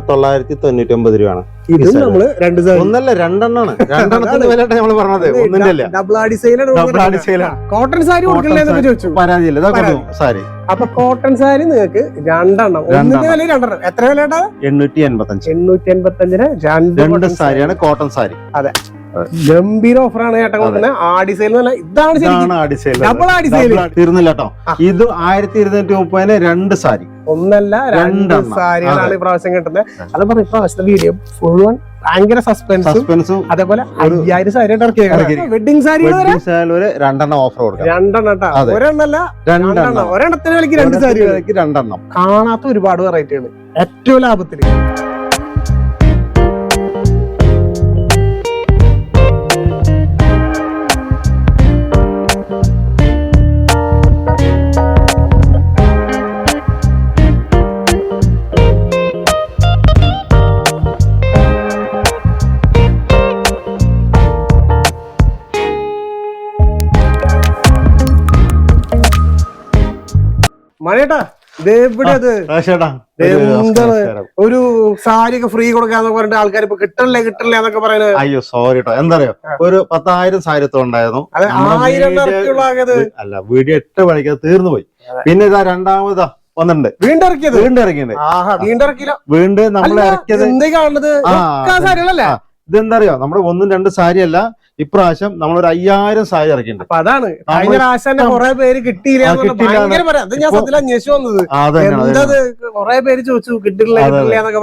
തൊള്ളായിരത്തി തൊണ്ണൂറ്റി ഒമ്പത് രൂപയാണ്. ഇതും സാരി. നമ്മൾ രണ്ട് ഒന്നല്ല രണ്ടെണ്ണാണ്. രണ്ടെണ്ണത്തിന്റെ വില നമ്മൾ പറഞ്ഞത്. ഒന്നിന്റെ അല്ല. ഡബിൾ ആടി സെയിലാണ് കോട്ടൺ സാരി ചോദിച്ചു. പരാതിയില്ല. സാരി. അപ്പൊ കോട്ടൺ സാരി നിങ്ങൾക്ക് രണ്ടെണ്ണം. ഒന്നിന്റെ രണ്ടെണ്ണം. വില രണ്ടെണ്ണം. എത്ര വില ഏട്ടാ എണ്ണൂറ്റി എൺപത്തി അഞ്ച് എണ്ണൂറ്റി എൺപത്തി അഞ്ചിന് രണ്ട് സാരിയാണ് കോട്ടൺ സാരി. ഗംഭീര ഓഫറാണ് ചേട്ടൻ കൊടുക്കുന്നത്. ആടി സെയിൽ ഇതാണ് ഇതാണ് ആടി സെയിൽ ഡബിൾ ആടി സെയിൽ തീർന്നില്ല കേട്ടോ. ഇത് ആയിരത്തി ഇരുന്നൂറ്റി മുപ്പതിന് രണ്ട് സാരി. ഒന്നല്ല രണ്ട്. സാരികളാണ്. ഇപ്രാവശ്യം കിട്ടുന്നത്. അത് പറഞ്ഞ ഇപ്രാവശ്യത്തെ വീഡിയോ മുഴുവൻ ഭയങ്കര സസ്പെൻസും അതേപോലെ അയ്യായിരം സാരി. വെഡിങ് സാരി വരെ രണ്ടെണ്ണം ഓഫർ കൊടുക്കാം. രണ്ടെണ്ണം. ഒരെണ്ണല്ല രണ്ടെണ്ണം. ഒരെണ്ണത്തിന് വിലക്ക് രണ്ട് സാരി സാരിക്ക് രണ്ടെണ്ണം. കാണാത്ത ഒരുപാട് വെറൈറ്റികൾ ഏറ്റവും ലാഭത്തിൽ. ഒരു സാരി ഒക്കെ ഫ്രീ കൊടുക്കാന്ന് പറഞ്ഞിട്ട് ആൾക്കാർ ഇപ്പൊ കിട്ടണില്ലേ കിട്ടണില്ലേ എന്നൊക്കെ പറയുന്നത്. അയ്യോ സോറി കേട്ടോ എന്താ അറിയോ ഒരു പത്തായിരം സാരിത്വം ഉണ്ടായിരുന്നു അല്ല വീഡിയോ എട്ട് മണിക്ക് തീർന്നു പോയി. പിന്നെ ഇതാ രണ്ടാമതാ വന്നിട്ടുണ്ട്. വീണ്ടും ഇറക്കിയത് വീണ്ടും ഇറങ്ങിയിട്ടുണ്ട് ആഹാ വീണ്ടും വീണ്ടും നമ്മൾ ഇറക്കിയത് എന്തേ കാണുന്നത്. ഇതെന്താ അറിയോ നമ്മുടെ ഒന്നും രണ്ട് സാരി അല്ല ഇപ്രാവശ്യം നമ്മൾ ഒരു അയ്യായിരം സാരി ഇറക്കിയിട്ടുണ്ട്. അതാണ്. കഴിഞ്ഞ പ്രാവശ്യം കുറെ പേര് കിട്ടിയില്ല. കുറെ പേര് ചോദിച്ചു കിട്ടില്ല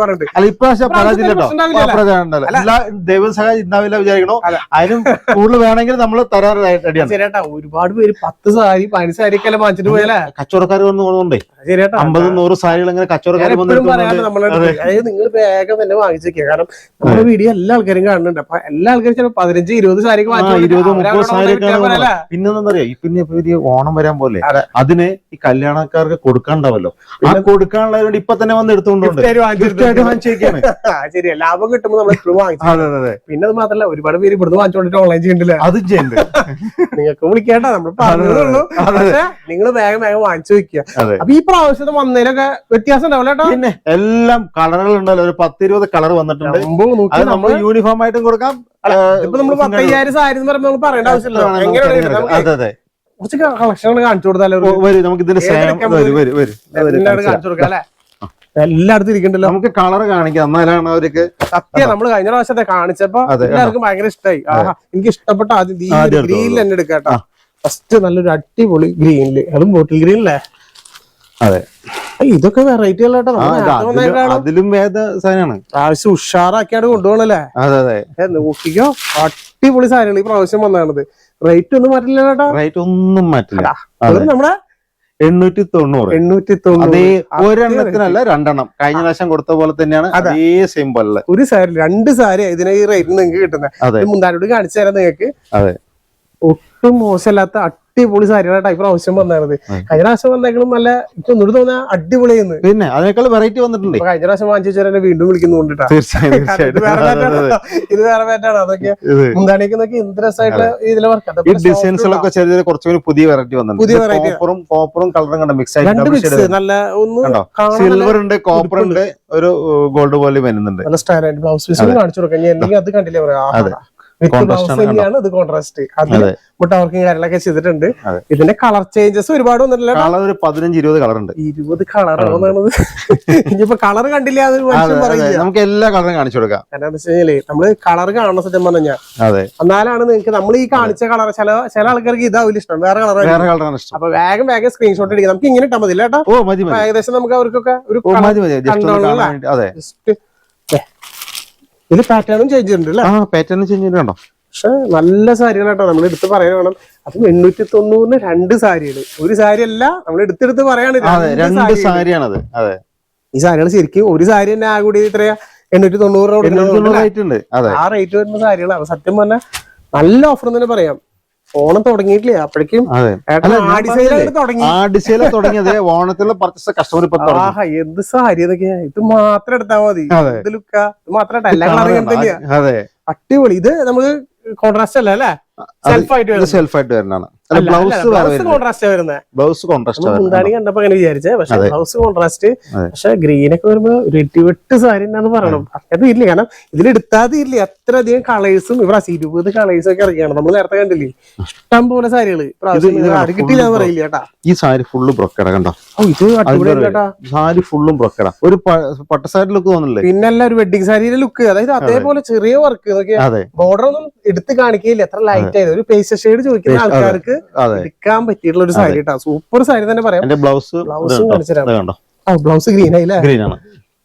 പറഞ്ഞിട്ട്. അല്ല ഇപ്രാവശ്യം. അല്ല. എല്ലാ ദൈവം സഹായം ഉണ്ടാവില്ല വിചാരിക്കണോ. അതെ. അതിനും കൂടുതൽ വേണമെങ്കിൽ നമ്മൾ റെഡിയാണ്. ശരിയേട്ടാ. ഒരുപാട് പേര് പത്ത് സാരി പതിനഞ്ച് സാരി ഒക്കെ വാങ്ങിച്ചിട്ട് പോയാലേ കച്ചവടക്കാർ വന്നു പോകുന്നുണ്ടേ ശരിയേട്ടാ. അമ്പത് നൂറ് സാരികൾ ഇങ്ങനെ കച്ചവടക്കാർ. അതായത് നിങ്ങൾ വേഗം തന്നെ വാങ്ങിച്ചേക്കുക കാരണം നമ്മുടെ വീഡിയോ എല്ലാ ആൾക്കാരും കാണുന്നുണ്ട്. അപ്പൊ എല്ലാ ആൾക്കാരും ചിലപ്പോ പതിനഞ്ച് ഇരുപത് ഇരുപത് മുപ്പത് സാരി പിന്നെ എന്താ പിന്നെ ഇപ്പൊ ഓണം വരാൻ പോലെ. അതെ. അതിന് ഈ കല്യാണക്കാർക്ക് കൊടുക്കാണ്ടാവല്ലോ ആ കൊടുക്കാനുള്ളവരോട് ഇപ്പൊ തന്നെ വന്ന് ശരിയാ. ലാഭം കിട്ടുമ്പോൾ നമ്മൾ വാങ്ങിച്ചു പിന്നെ അത് മാത്രല്ല ഒരുപാട് പേര് ഇവിടുന്ന് വാങ്ങിച്ചോണ്ടിട്ട് ഓൺലൈൻ ചെയ്യണ്ടില്ല? അത് ചെയ്യണ്ട? നിങ്ങൾക്ക് വിളിക്കേണ്ട നമ്മൾ പറഞ്ഞതുള്ളൂ. നിങ്ങൾ വേഗം വേഗം വാങ്ങിച്ചു വെക്കുക. അപ്പൊ ഈ പ്രാവശ്യം വന്നതിലൊക്കെ വ്യത്യാസം ഉണ്ടാവില്ല പിന്നെ എല്ലാം കളറുകൾ ഉണ്ടല്ലോ ഒരു പത്തിരുപത് കളർ വന്നിട്ടുണ്ട്. അത് നമ്മൾ യൂണിഫോം ആയിട്ടും കൊടുക്കാം. ഇപ്പൊ നമ്മൾ പത്തയ്യായിരം സാരി എന്ന് പറയുമ്പോൾ നമ്മൾ പറയേണ്ട ആവശ്യമില്ല. എങ്ങനെയാണ് കുറച്ച് കളക്ഷൻ കാണിച്ചു കൊടുത്താലോ നമുക്ക് ഇതിന്റെ കാണിച്ചു കൊടുക്കാം അല്ലെ? എല്ലായിടത്തും ഇരിക്കണ്ടല്ലോ. നമുക്ക് കളർ കാണിക്കാം എന്നാലാണ് അവർക്ക് സത്യം നമ്മൾ കഴിഞ്ഞ പ്രാവശ്യത്തെ കാണിച്ചപ്പോ എല്ലാവർക്കും ഭയങ്കര ഇഷ്ടമായി എനിക്ക് ഇഷ്ടപ്പെട്ട ആദ്യം ഗ്രീനിൽ തന്നെ എടുക്കാട്ടോ ഫസ്റ്റ് നല്ലൊരു അടിപൊളി ഗ്രീനിൽ. അതും ബോട്ടിൽ ഗ്രീനില്ലേ അതെ. ഇതൊക്കെ വെറൈറ്റി അല്ല അതിലും- വേദ സാധനമാണ്. പ്രാവശ്യം ഉഷാറാക്കിയാണ് കൊണ്ടുപോകണല്ലേ? അതെ അതെ. നോക്കിക്കോ അടിപൊളി സാധനമാണ് ഈ പ്രാവശ്യം വന്നാണത് റേറ്റ് ഒന്നും മാറ്റില്ല കേട്ടോ. റേറ്റ് ഒന്നും മാറ്റില്ല. നമ്മുടെ എണ്ണൂറ്റി തൊണ്ണൂറ് എണ്ണൂറ്റി തൊണ്ണൂറ് ഒരെണ്ണത്തിനല്ല രണ്ടെണ്ണം. കഴിഞ്ഞ പ്രാവശ്യം കൊടുത്ത പോലെ തന്നെയാണ്. അതേ. സെയിം പോലെ ഒരു സാരി രണ്ട് സാരി ഇതിന് ഈ റേറ്റിന് നിങ്ങൾക്ക് കിട്ടുന്നത് മുന്താനോട് കാണിച്ചു തരാം നിങ്ങൾക്ക്. അതെ. ഒട്ടും മോശമല്ലാത്ത അടിപൊളി സാരികളായിട്ട് ഈ ആവശ്യം വന്നായിരുന്നത്. കഴിഞ്ഞ പ്രാവശ്യം വന്നേക്കളും നല്ല എനിക്ക് ഒന്നുകൂടി തോന്നാ അടിപൊളിയെന്ന് പിന്നെ അതിനേക്കാൾ വെറൈറ്റി വന്നിട്ടുണ്ട്. കഴിഞ്ഞ പ്രാവശ്യം വാങ്ങിച്ചു വെച്ചാൽ വീണ്ടും വിളിക്കുന്നുണ്ട് ഇത് വേറെ വേറെ അതൊക്കെ മുന്താണിക്ക് നോക്കി രസമായിട്ടുള്ള ഇതിലെ ഈ വർക്ക് ഡിസൈൻസിലൊക്കെ ചെറിയ കുറച്ചുകൂടി പുതിയ വെറൈറ്റി പുതിയ വന്നിട്ടുണ്ട് കോപ്പറും കോപ്പറും കളറും കണ്ട മിക്സ് ആയിട്ട് നല്ല ഒന്ന് സിൽവർ ഉണ്ട് കോപ്പർ ഉണ്ട് ഒരു ഗോൾഡ് പോലെ വരുന്നുണ്ട്. നല്ല സ്റ്റൈലായിട്ട് ബ്ലൗസ് പീസ് കാണിച്ചു കൊടുക്കാം അല്ലെങ്കിൽ അത് കണ്ടില്ലേ പറയാ? ഇത് കോൺട്രാസ്റ്റ് അതിൽ അതെ. മുട്ട വർക്കും കാര്യങ്ങളൊക്കെ ചെയ്തിട്ടുണ്ട്. ഇതിന്റെ കളർ ചേഞ്ചസ് ഒരുപാട് വന്നിട്ടില്ല കളർ ഒരു പതിനഞ്ച് ഇരുപത് കളർ ഉണ്ട്. ഇരുപത് കളർ ഇനിയിപ്പോ കളർ കണ്ടില്ല നമുക്ക് എല്ലാ കളറും കാണിച്ചു കൊടുക്കാം. കാരണം വെച്ച് കഴിഞ്ഞാൽ നമ്മൾ കളർ കാണുന്ന സത്യം പറഞ്ഞാൽ എന്നാലാണ് നിങ്ങൾക്ക് നമ്മൾ ഈ കാണിച്ച കളർ ചില ചില ആൾക്കാർക്ക് ഇതാവില്ല ഇഷ്ടം. വേറെ കളർ വേറെ കളറാണ് ഇഷ്ടം. അപ്പൊ വേഗം വേഗം സ്ക്രീൻഷോട്ട് എടുക്കാം നമുക്ക് ഇങ്ങനെ ഇട്ടാൽ മതി കേട്ടോ ഏകദേശം നമുക്ക് അവർക്കൊക്കെ ഒരു ഇതിൽ പാറ്റേണും ചേഞ്ച് ചെയ്തിട്ടുണ്ട് ആ പാറ്റേൺ ചേഞ്ച് കണ്ടോ പക്ഷെ നല്ല കേട്ടോ. നമ്മൾ എടുത്ത് പറയാൻ വേണം. അത് എണ്ണൂറ്റി തൊണ്ണൂറിന് രണ്ട് സാരികൾ. ഒരു സാരി അല്ല നമ്മൾ എടുത്തെടുത്ത് പറയാണ് രണ്ട്. സാരിയാണത്. അതെ. ഈ സാരികൾ ശരിക്കും ഒരു സാരി തന്നെ ആ കൂടി ഇത്രയാ എണ്ണൂറ്റി തൊണ്ണൂറ് ആ റേറ്റ് വരുന്ന സാരികളാണ്. സത്യം പറഞ്ഞാൽ നല്ല ഓഫർ തന്നെ പറയാം. ഓണം തുടങ്ങിയിട്ടില്ല? അപ്പോഴേക്കും ആഡിസൈല തുടങ്ങിയത് ഓണത്തിലെ പർച്ചേസ് കസ്റ്റമർ ആഹാ എന്ത് സാരി ഇതൊക്കെയാ ഇത് മാത്രം എടുത്താ മതി. ഇത് ലുക്ക. ഇത് മാത്രം അടിപൊളി. ഇത് നമുക്ക് കോൺട്രാസ്റ്റ് അല്ല അല്ലേ? സെൽഫായിട്ട് വരുന്നതാണ്. ബ്ലൗസ് കോൺട്രാസ്റ്റ് വരുന്നത്. ബ്ലൗസ് കോൺട്രാസ്റ്റ് മുന്താണി കണ്ടപ്പോ അങ്ങനെ വിചാരിച്ചേ പക്ഷെ ബ്ലൗസ് കോൺട്രാസ്റ്റ്. പക്ഷെ ഗ്രീൻ ഒക്കെ വരുമ്പോ ഒരു എട്ടിവെട്ട് സാരി എന്നാണ് പറയണം. അത്. ഇല്ല കാരണം ഇതിലെടുത്താൽ തീരില്ല. അത്ര അധികം കളേഴ്സും ഇവിടെ ഇരുപത് കളേഴ്സ് ഒക്കെ ഇറങ്ങിയാണ് നമ്മൾ നേരത്തെ കണ്ടില്ലേ? ഇഷ്ടം പോലെ സാരികൾ. ആര് കിട്ടിയില്ല പറയില്ല കേട്ടാ. ഈ സാരി ഫുള്ള് ബ്രൊക്കട കണ്ടോ? ഇത് അടിപൊളിയാട്ടാ സാരി ഫുള്ളും ബ്രൊക്കട ഒരു പട്ടസാരി ലുക്ക് തോന്നില്ലേ പിന്നല്ല ഒരു വെഡിങ് സാരിയുടെ ലുക്ക് അതായത് അതേപോലെ ചെറിയ വർക്ക് ബോർഡർ ഒന്നും എടുത്ത് കാണിക്കില്ല എത്ര ലൈറ്റ് ആയത്. ഒരു പേസ്റ്റ് ഷെയ്ഡ് ചോദിക്കുന്ന ആൾക്കാർക്ക് എടുക്കാൻ പറ്റിയിട്ടുള്ള ഒരു സാരി കേട്ടോ. സൂപ്പർ സാരി തന്നെ പറയാം. ബ്ലൗസ് ബ്ലൗസ് ബ്ലൗസും കണ്ടോ? ആ ബ്ലൗസ് ഗ്രീൻ ആയില്ലേ? ഗ്രീൻ ആണ്.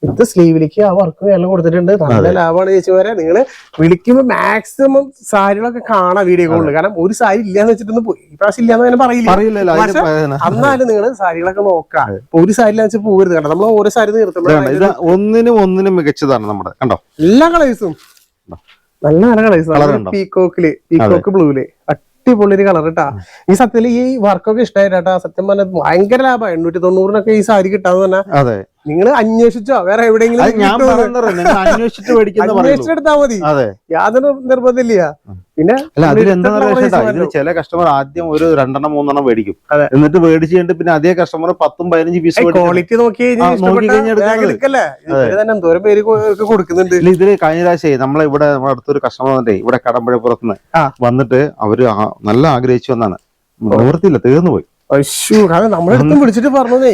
ഇത് സ്ലീവിലേക്ക് ആ വർക്ക് എല്ലാം കൊടുത്തിട്ടുണ്ട്. നല്ല ലാഭമാണ് ചേച്ചി വരെ നിങ്ങൾ വിളിക്കുമ്പോ മാക്സിമം സാരികളൊക്കെ കാണാം വീഡിയോ കോളിൽ കാരണം ഒരു സാരി ഇല്ലാന്ന് വെച്ചിട്ടൊന്നും പോയി. ഇപ്രാവശ്യം പ്രാവശ്യം ഇല്ലാന്ന് തന്നെ പറയില്ല. എന്നാലും നിങ്ങൾ സാരികളൊക്കെ നോക്കാം ഒരു സാരി വെച്ച് പോകരുത് കാരണം നമ്മൾ ഓരോ സാരി നിർത്തുമ്പോഴാണ്? നിർത്തുമ്പോൾ ഒന്നിനും ഒന്നിനും മികച്ചതാണ് നമ്മുടെ. കണ്ടോ? എല്ലാ കളേഴ്സും നല്ല നല്ല കളേഴ്സ്? പീക്കോക്കിൽ പീക്കോക്ക് ബ്ലൂൽ അടിപൊളി ഒരു കളർ കേട്ടാ ഈ സത്യത്തിൽ ഈ വർക്കൊക്കെ ഇഷ്ടമായിട്ടാ സത്യം പറഞ്ഞാൽ ഭയങ്കര ലാഭം. എണ്ണൂറ്റി തൊണ്ണൂറിനൊക്കെ ഈ സാരി കിട്ടാന്ന് തന്നെ നിങ്ങൾ അന്വേഷിച്ചോ? വേറെ എവിടെയെങ്കിലും ഞാൻ അന്വേഷിച്ചിട്ട് എടുത്താ മതി. യാതൊരു നിർബന്ധമില്ല. പിന്നെ അല്ല. ചില കസ്റ്റമർ ആദ്യം ഒരു രണ്ടെണ്ണം മൂന്നെണ്ണം മേടിക്കും. എന്നിട്ട് മേടിച്ച് കഴിഞ്ഞിട്ട് പിന്നെ അതേ കസ്റ്റമർ പത്തും പതിനഞ്ച് പീസ് ക്വാളിറ്റി നോക്കി കഴിഞ്ഞാൽ പേര് കൊടുക്കുന്നുണ്ട്. ഇതിൽ കഴിഞ്ഞ പ്രാവശ്യം നമ്മളെ ഇവിടെ നമ്മുടെ അടുത്തൊരു കസ്റ്റമർ വന്നിട്ടേ ഇവിടെ കടമ്പഴപ്പുറത്തുനിന്ന് വന്നിട്ട് അവർ നല്ല ആഗ്രഹിച്ചു വന്നാണ്. നിവർത്തിയില്ല തീർന്നു പോയി അശ്ശൂ കാരണം നമ്മളെടുത്തും വിളിച്ചിട്ട് പറഞ്ഞതേ.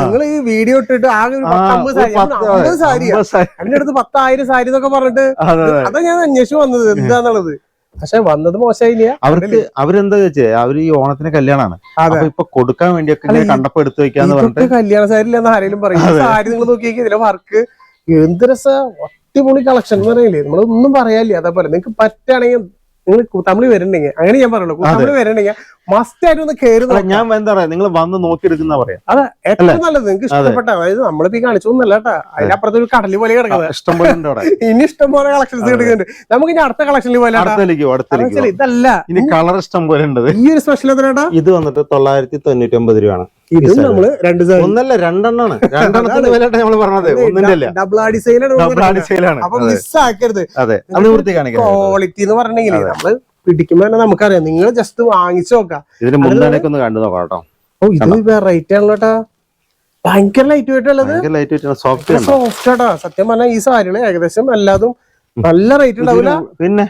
നിങ്ങൾ ഈ വീഡിയോ ഇട്ടിട്ട് ആകെ ഒരു ആ, പത്തമ്പത് സാരി അമ്പത് സാരിയാ. അതിന്റെ അടുത്ത് പത്തായിരം സാരി എന്നൊക്കെ പറഞ്ഞിട്ട് അതെ, ഞാൻ അന്വേഷിച്ചു വന്നത് എന്താന്നുള്ളത്. പക്ഷെ വന്നത് മോശമായില്ല. അവർക്ക് അവരെന്താ വെച്ചേ അവർ ഈ ഓണത്തിന് കല്യാണാണ്. അപ്പൊ ഇപ്പൊ കൊടുക്കാൻ വേണ്ടിയൊക്കെ കണ്ടപ്പോ എടുത്തു വെക്കാന്ന് പറഞ്ഞിട്ട് കല്യാണ സാരി ഇല്ലെന്ന് ആരെങ്കിലും പറയും. സാരി നിങ്ങൾ നോക്കിയേക്ക് ഇതിലെ വർക്ക് എന്ത് രസ? അടിപൊളി കളക്ഷൻ എന്ന് പറയില്ലേ? നമ്മളൊന്നും പറയാനില്ല അതേപോലെ. നിങ്ങൾക്ക് പറ്റുകയാണെങ്കിൽ നിങ്ങൾ തമിഴ് വരണ്ടെങ്കിൽ അങ്ങനെ ഞാൻ പറയുള്ളൂ തമിഴ് വരണ്ടെങ്കിൽ മസ്റ്റ് ആയിട്ട് ഒന്ന് കയറി ഞാൻ എന്താ പറയാ നിങ്ങൾ വന്ന് നോക്കിയെടുക്കുന്ന പറയാം. അതെ ഏറ്റവും നല്ലത് നിങ്ങൾക്ക് ഇഷ്ടപ്പെട്ട അതായത് നമ്മളിപ്പോ ഈ കാണിച്ചൊന്നല്ല കേട്ടാ. അതിനപ്പുറത്ത് ഒരു കടൽ പോലെ കിടക്കുന്നത്. ഇഷ്ടം പോലെ ഉണ്ട് അവിടെ. ഇനി ഇഷ്ടം പോലെ കളക്ഷൻസ് കിടക്കുന്നുണ്ട്. നമുക്ക് ഇനി അടുത്ത കളക്ഷനിൽ പോലെ ഇതല്ല. ഇനി കളർ ഇഷ്ടം പോലെ ഉണ്ട്. ഈ ഒരു സ്പെഷ്യൽ എത്രയാട്ടാ ഇത് വന്നിട്ട് തൊള്ളായിരത്തി തൊണ്ണൂറ്റി ഒമ്പത് രൂപയാണ്. ഇത് നമ്മൾ രണ്ട് ഒന്നല്ല രണ്ടെണ്ണാണ്. രണ്ടെണ്ണത്തിന്റെ വിലയായിട്ട് നമ്മൾ പറഞ്ഞത്. ഒന്നിന്റെ അല്ല ഡബിൾ ആടി സെയിലാണ് ഡബിൾ ആടി സെയിലാണ് അപ്പൊ മിസ്സാക്കരുത് അതെ. അത് വൃത്തി കാണിക്കാം ക്വാളിറ്റി എന്ന് പറഞ്ഞെങ്കിൽ നമ്മൾ പിടിക്കുമ്പോ തന്നെ നമുക്കറിയാം. നിങ്ങൾ ജസ്റ്റ് വാങ്ങിച്ചു നോക്കാം. ഇതിന് മുന്താനൊക്കെ ഒന്ന് കണ്ടു നോക്കാം കേട്ടോ. ഓ ഇത് റേറ്റ് ആണല്ലോട്ടാ ഭയങ്കര ലൈറ്റ് വെയിറ്റ് ഉള്ളത്. സോഫ്റ്റ് സോഫ്റ്റ് ആട്ടാ. സത്യം പറഞ്ഞാൽ ഈ സാരികൾ ഏകദേശം എല്ലാതും നല്ല റേറ്റ് ഉണ്ടാവില്ല പിന്നെ?